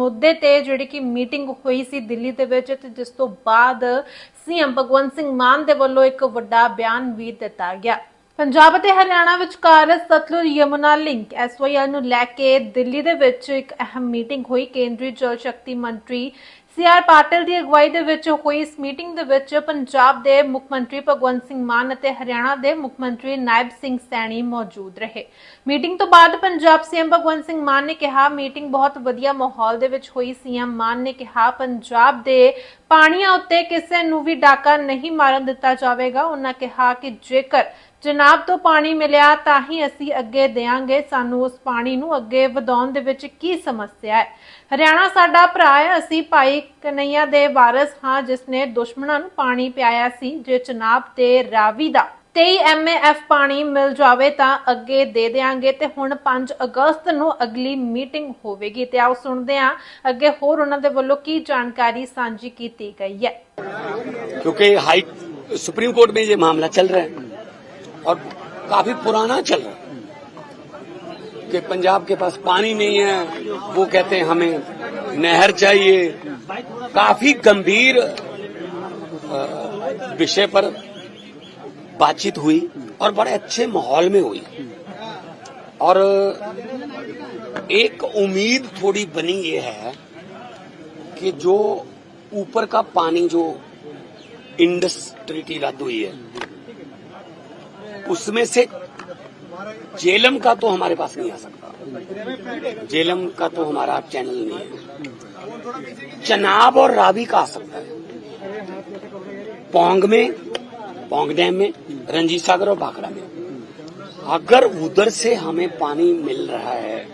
ਮੁੱਦੇ ਤੇ ਜਿਹੜੀ ਕਿ ਮੀਟਿੰਗ ਹੋਈ ਸੀ ਦਿੱਲੀ ਦੇ ਵਿੱਚ ਤੇ ਜਿਸ ਤੋਂ ਬਾਅਦ ਸੀਐਮ ਭਗਵੰਤ ਸਿੰਘ ਮਾਨ ਦੇ ਵੱਲੋਂ ਇੱਕ ਵੱਡਾ ਬਿਆਨ ਵੀ ਦਿੱਤਾ ਗਿਆ। ਪੰਜਾਬ ਅਤੇ ਹਰਿਆਣਾ ਵਿਚਕਾਰ ਸਤਲੁਜ ਯਮੁਨਾ ਲਿੰਕ ਐਸਵਾਈਆਰ ਨੂੰ ਲੈ ਕੇ ਦਿੱਲੀ ਦੇ ਵਿੱਚ ਇੱਕ ਅਹਿਮ ਮੀਟਿੰਗ ਹੋਈ। ਕੇਂਦਰੀ ਜਲ ਸ਼ਕਤੀ ਮੰਤਰੀ ਸੀਆਰ ਪਾਟਿਲ ਦੀ ਅਗਵਾਈ ਦੇ ਵਿੱਚ ਹੋਈ ਇਸ ਮੀਟਿੰਗ ਦੇ ਵਿੱਚ ਪੰਜਾਬ ਦੇ ਮੁੱਖ ਮੰਤਰੀ ਭਗਵੰਤ ਸਿੰਘ ਮਾਨ ਅਤੇ ਹਰਿਆਣਾ ਦੇ ਮੁੱਖ ਮੰਤਰੀ ਨਾਇਬ ਸਿੰਘ ਸੈਣੀ ਮੌਜੂਦ ਰਹੇ। ਮੀਟਿੰਗ ਤੋਂ ਬਾਅਦ ਪੰਜਾਬ ਸੀਐਮ ਭਗਵੰਤ ਸਿੰਘ ਮਾਨ ਨੇ ਕਿਹਾ ਮੀਟਿੰਗ ਬਹੁਤ ਵਧੀਆ ਮਾਹੌਲ ਦੇ ਵਿੱਚ ਹੋਈ। ਸੀਐਮ ਮਾਨ ਨੇ ਕਿਹਾ, ਪੰਜਾਬ ਦੇ ਪਾਣੀਆਂ ਉੱਤੇ ਕਿਸੇ ਨੂੰ ਵੀ ਡਾਕਾ ਨਹੀਂ ਮਾਰਨ ਦਿੱਤਾ ਜਾਵੇਗਾ। ਉਹਨਾਂ ਕਿਹਾ ਕਿ ਜੇਕਰ ਜਨਾਬ ਤੋਂ ਪਾਣੀ ਮਿਲਿਆ ਤਾਂ ਹੀ ਅਸੀਂ ਅੱਗੇ ਦੇਾਂਗੇ ਸਾਨੂੰ ਉਸ ਪਾਣੀ ਨੂੰ ਅੱਗੇ ਵਧਾਉਣ ਦੇ ਵਿੱਚ ਕੀ ਸਮੱਸਿਆ ਹੈ ਹਰਿਆਣਾ ਸਾਡਾ ਭਰਾ ਹੈ ਅਸੀਂ ਭਾਈ ਕਨਈਆ ਦੇ ਵਾਰਸ ਹਾਂ ਜਿਸ ਨੇ ਦੁਸ਼ਮਣਾਂ ਨੂੰ ਪਾਣੀ ਪਿਆਇਆ ਸੀ ਜੇ ਜਨਾਬ ਤੇ ਰਾਵੀ ਦਾ 23 ਐਮਏਐਫ ਪਾਣੀ ਮਿਲ ਜਾਵੇ ਤਾਂ ਅੱਗੇ ਦੇ ਦੇਾਂਗੇ ਤੇ ਹੁਣ 5 ਅਗਸਤ ਨੂੰ ਅਗਲੀ ਮੀਟਿੰਗ ਹੋਵੇਗੀ ਤੇ ਆਓ ਸੁਣਦੇ ਹਾਂ ਅੱਗੇ ਹੋਰ ਉਹਨਾਂ ਦੇ ਵੱਲੋਂ ਕੀ ਜਾਣਕਾਰੀ ਸਾਂਝੀ ਕੀਤੀ ਗਈ ਹੈ क्योंकि हाई सुप्रीम कोर्ट में ये मामला चल रहा है और काफ़ी पुराना चल रहा कि पंजाब के पास पानी नहीं है, वो कहते हैं हमें नहर चाहिए। काफ़ी गंभीर विषय पर बातचीत हुई और बड़े अच्छे माहौल में हुई। और एक उम्मीद थोड़ी बनी ये है कि जो ऊपर का पानी, जो इंडस ट्रीटी रद्द हुई है उसमें से जेलम का तो हमारे पास नहीं आ सकता। जेलम का तो हमारा चैनल नहीं है। चनाब और रावी का आ सकता है। पोंग में, पोंग डैम में रंजीत सागर और भाखड़ा में। अगर उधर से हमें पानी मिल रहा है,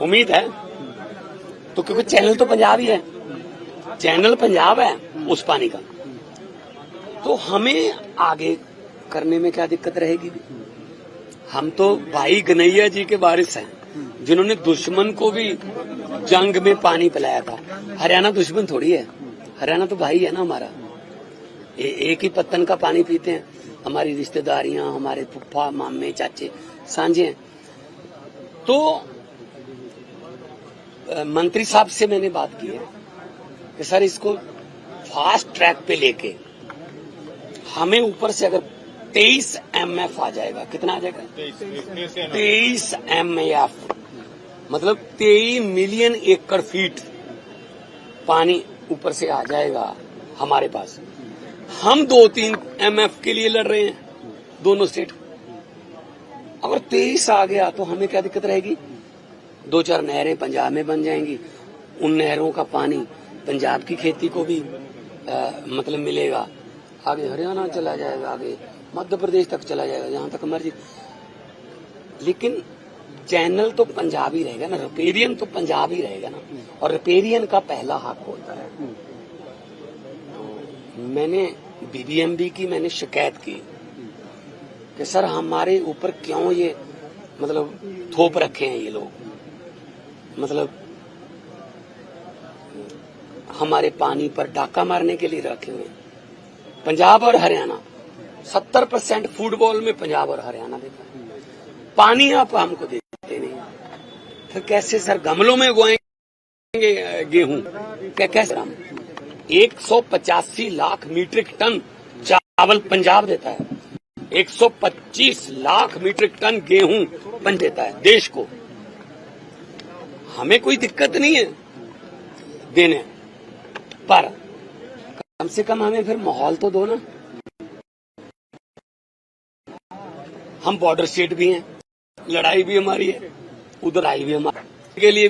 उम्मीद है तो क्योंकि चैनल तो पंजाब ही है। चैनल पंजाब है उस पानी का। तो हमें आगे करने में क्या दिक्कत रहेगी? हम तो भाई गनैया जी के वारिस हैं जिन्होंने दुश्मन को भी जंग में पानी पिलाया था। हरियाणा दुश्मन थोड़ी है। हरियाणा तो भाई है ना हमारा। ए, एक ही पत्तन का पानी पीते हैं। हमारी रिश्तेदारियाँ हमारे फुफ्फा मामे चाचे सांझे हैं। तो मंत्री साहब से मैंने बात की है कि सर इसको फास्ट ट्रैक पे लेके हमें ऊपर से अगर 23 एमएफ आ जाएगा। कितना आ जाएगा? तेईस एमएफ मतलब 23 मिलियन एकड़ फीट पानी ऊपर से आ जाएगा हमारे पास। हम दो तीन एमएफ के लिए लड़ रहे हैं दोनों स्टेट अगर तेईस आ गया तो हमें क्या दिक्कत रहेगी? दो चार नहरें पंजाब में बन जाएँगी। उन नहरों का पानी पंजाब की खेती को भी आ, मतलब मिलेगा। आगे हरियाणा चला जाएगा आगे मध्य प्रदेश तक चला जाएगा, जहाँ तक मर्ज़ी लेकिन चैनल तो पंजाब ही रहेगा ना रिपेरियन तो पंजाब ही रहेगा ना। और रिपेरियन का पहला हक होता है। तो मैंने बीबीएमबी की मैंने शिकायत की कि सर, हमारे ऊपर क्यों ये मतलब थोप रखे हैं ये लोग? मतलब हमारे पानी पर डाका मारने के लिए रखे हुए पंजाब और हरियाणा सत्तर परसेंट फुटबॉल में पंजाब और हरियाणा देता है। पानी आप हमको देते नहीं। फिर कैसे सर, गमलों में उगाएँगे गेहूँ? क्या कैसे? हम एक सौ पचासी लाख मीट्रिक टन चावल पंजाब देता है। 125 लाख मीट्रिक टन गेहूँ बन देता है देश को। हमें कोई दिक्कत नहीं है देने। पर कम से कम हमें फिर माहौल तो दो ना। हम बॉर्डर स्टेट भी हैं, लड़ाई भी हमारी है, उधर आई भी हमारी। के लिए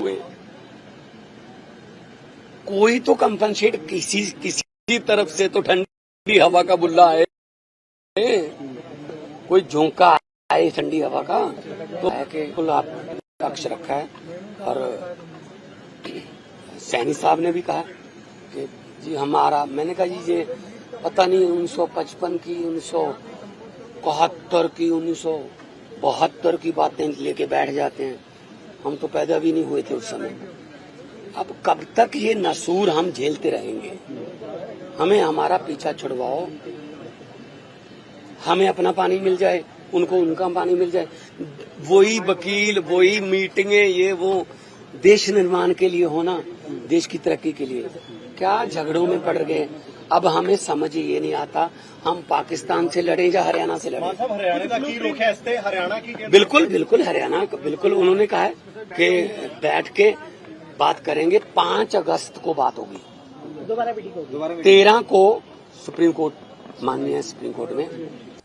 कोई तो कंपनसेट किसी किसी तरफ़ से तो ठंडी हवा का बुल्ला आए। कोई झोंका आए ठंडी हवा का तो है कुल आप लक्ष्य रखा है। और सैनी साहब ने भी कहा कि जी हमारा, मैंने कहा जी, ये पता नहीं 1955 की बहत्तर की, उन्नीस बहत्तर की बातें लेके बैठ जाते हैं। हम तो पैदा भी नहीं हुए थे उस समय। अब कब तक ये नसूर हम झेलते रहेंगे? हमें हमारा पीछा छुड़वाओ। हमें अपना पानी मिल जाए, उनको उनका पानी मिल जाए। वही वकील, वही मीटिंगें, ये वो देश निर्माण के लिए होना, देश की तरक्की के लिए। क्या झगड़ों में पड़ गए अब हमें समझ ये नहीं आता हम पाकिस्तान से लड़े या हरियाणा से लड़े ਮਾਨ ਸਾਹਿਬ ਹਰਿਆਣੇ ਦਾ ਕੀ ਰੁਖ ਹੈ ਇਸ ਤੇ ਹਰਿਆਣਾ ਕੀ ਕਹਿੰਦਾ बिल्कुल बिल्कुल हरियाणा बिल्कुल उन्होंने कहा है कि बैठ के बात करेंगे पांच अगस्त को बात होगी ਦੁਬਾਰਾ तेरह को सुप्रीम कोर्ट माननीय है सुप्रीम कोर्ट में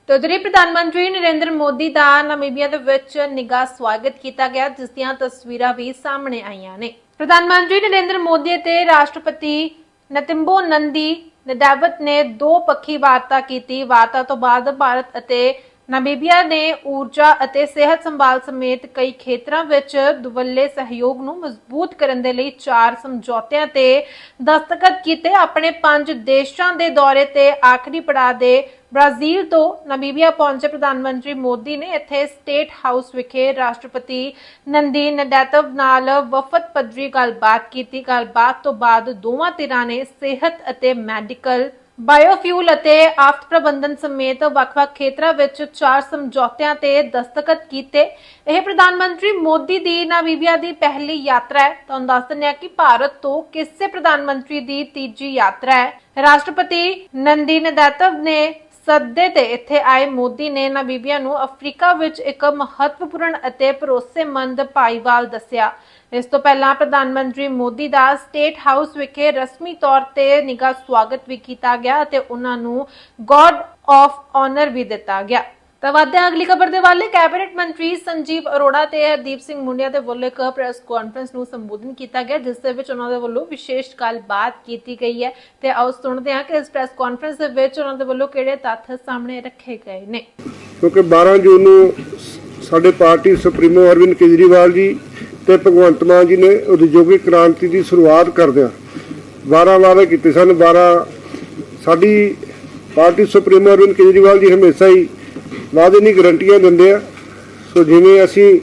ਤੇ ਉਧਰੀ ਪ੍ਰਧਾਨ ਮੰਤਰੀ ਨਰਿੰਦਰ ਮੋਦੀ ਦਾ ਨਾਮੀਬੀਆ ਦੇ ਵਿੱਚ ਨਿੱਘਾ ਸਵਾਗਤ ਕੀਤਾ ਗਿਆ ਜਿਸ ਦੀਆਂ ਤਸਵੀਰਾਂ ਵੀ ਸਾਹਮਣੇ ਆਈਆਂ ਨੇ ਪ੍ਰਧਾਨ ਮੰਤਰੀ ਨਰਿੰਦਰ ਮੋਦੀ ਤੇ ਰਾਸ਼ਟਰਪਤੀ ਨਤਿੰਬੋ ਨੰਦੀ ਨਡਾਵਤ ਨੇ ਦੋ ਪੱਖੀ ਵਾਰਤਾ ਕੀਤੀ। ਵਾਰਤਾ ਤੋਂ ਬਾਅਦ ਭਾਰਤ ਅਤੇ ਨਾਮੀਬੀਆ ਨੇ ਊਰਜਾ ਅਤੇ ਸਿਹਤ ਸੰਭਾਲ ਸਮੇਤ ਕਈ ਖੇਤਰਾਂ ਵਿੱਚ ਦੁਵੱਲੇ ਸਹਿਯੋਗ ਨੂੰ ਮਜ਼ਬੂਤ ਕਰਨ ਦੇ ਲਈ ਚਾਰ ਸਮਝੌਤਿਆਂ ਤੇ ਦਸਤਖਤ ਕੀਤੇ। ਆਪਣੇ ਪੰਜ ਦੇਸ਼ਾਂ ਦੇ ਦੌਰੇ ਤੇ ਆਖਰੀ ਪੜਾਅ ਦੇ ਬ੍ਰਾਜ਼ੀਲ ਤੋਂ ਨਾਮੀਬੀਆ ਪਹੁੰਚੇ ਪ੍ਰਧਾਨ ਮੰਤਰੀ ਮੋਦੀ ਨੇ ਇੱਥੇ ਸਟੇਟ ਹਾਊਸ ਵਿਖੇ ਰਾਸ਼ਟਰਪਤੀ ਨੰਦੀ ਨਡੈਤਵ ਨਾਲ ਵਫਦ ਪੱਧਰੀ ਗੱਲਬਾਤ ਕੀਤੀ। ਗੱਲਬਾਤ ਤੋਂ ਬਾਅਦ ਦੋਵਾਂ ਧਿਰਾਂ ਨੇ ਸਿਹਤ ਅਤੇ ਮੈਡੀਕਲ ਬਾਇਓਫਿਊਲ ਅਤੇ ਆਫਤ ਪ੍ਰਬੰਧਨ ਸਮੇਤ ਵੱਖ-ਵੱਖ ਖੇਤਰਾਂ ਵਿੱਚ ਚਾਰ ਸਮਝੌਤਿਆਂ ਤੇ ਦਸਤਖਤ ਕੀਤੇ। ਇਹ ਪ੍ਰਧਾਨ ਮੰਤਰੀ ਮੋਦੀ ਦੀ ਨਾਮੀਬੀਆ ਦੀ ਪਹਿਲੀ ਯਾਤਰਾ ਹੈ। ਤੁਹਾਨੂੰ ਦੱਸ ਦਿੰਦੇ ਹਾਂ ਕਿ ਭਾਰਤ ਤੋਂ ਕਿਸੇ ਪ੍ਰਧਾਨ ਮੰਤਰੀ ਦੀ ਤੀਜੀ ਯਾਤਰਾ ਹੈ। ਰਾਸ਼ਟਰਪਤੀ ਨੰਦੀ ਨਦਾਤਵ ਨੇ ਸੱਦੇ ਤੇ ਇੱਥੇ ਆਏ ਮੋਦੀ ਨੇ ਨਾਮੀਬੀਆ ਨੂੰ ਅਫਰੀਕਾ ਵਿੱਚ ਇੱਕ ਮਹੱਤਵਪੂਰਨ ਅਤੇ ਭਰੋਸੇਮੰਦ ਭਾਈਵਾਲ ਦੱਸਿਆ। ਇਸ ਤੋਂ ਪਹਿਲਾਂ ਪ੍ਰਧਾਨ ਮੰਤਰੀ ਮੋਦੀ ਦਾ ਸਟੇਟ ਹਾਊਸ ਵਿਖੇ ਰਸਮੀ ਤੌਰ ਤੇ ਨਿੱਘਾ ਸਵਾਗਤ ਵੀ ਕੀਤਾ ਗਿਆ ਅਤੇ ਉਹਨਾਂ ਨੂੰ ਗੋਡ ਆਫ ਆਨਰ ਵੀ ਦਿੱਤਾ ਗਿਆ। ਤਾਂ ਵਧਦੇ ਅਗਲੀ ਖਬਰ ਦੇ ਵੱਲ। ਕੈਬਨਿਟ ਮੰਤਰੀ ਸੰਜੀਵ ਅਰੋੜਾ ਤੇ ਹਰਦੀਪ ਸਿੰਘ ਮੁੰਡਿਆ ਦੇ ਵੱਲੋਂ ਇੱਕ ਪ੍ਰੈਸ ਕਾਨਫਰੰਸ ਨੂੰ ਸੰਬੋਧਨ ਕੀਤਾ ਗਿਆ, ਜਿਸ ਦੇ ਵਿੱਚ ਉਹਨਾਂ ਦੇ ਵੱਲੋਂ ਵਿਸ਼ੇਸ਼ ਗੱਲਬਾਤ ਕੀਤੀ ਗਈ ਹੈ। ਤੇ ਆਓ ਸੁਣਦੇ ਹਾਂ ਕਿ ਇਸ ਪ੍ਰੈਸ ਕਾਨਫਰੰਸ ਦੇ ਵਿੱਚ ਉਹਨਾਂ ਦੇ ਵੱਲੋਂ ਕਿਹੜੇ ਤੱਥ ਸਾਹਮਣੇ ਰੱਖੇ ਗਏ ਨੇ। ਕਿਉਂਕਿ 12 ਜੂਨ ਨੂੰ ਸਾਡੇ ਪਾਰਟੀ ਸੁਪਰੀਮੋ ਅਰਵਿੰਦ ਕੇਜਰੀਵਾਲ ਜੀ ਤੇ ਭਗਵੰਤ ਮਾਨ ਜੀ ਨੇ ਉਦਯੋਗਿਕ ਕ੍ਰਾਂਤੀ ਦੀ ਸ਼ੁਰੂਆਤ ਕਰਦਿਆਂ 12 ਵਾਅਦੇ ਕੀਤੇ ਸਨ। 12 ਸਾਡੀ ਪਾਰਟੀ ਸੁਪਰੀਮੋ ਅਰਵਿੰਦ ਕੇਜਰੀਵਾਲ ਜੀ ਹਮੇਸ਼ਾ ਹੀ ਵਾਅਦੇ ਨਹੀਂ ਗਰੰਟੀਆਂ ਦਿੰਦੇ ਆ। ਸੋ ਜਿਵੇਂ ਅਸੀਂ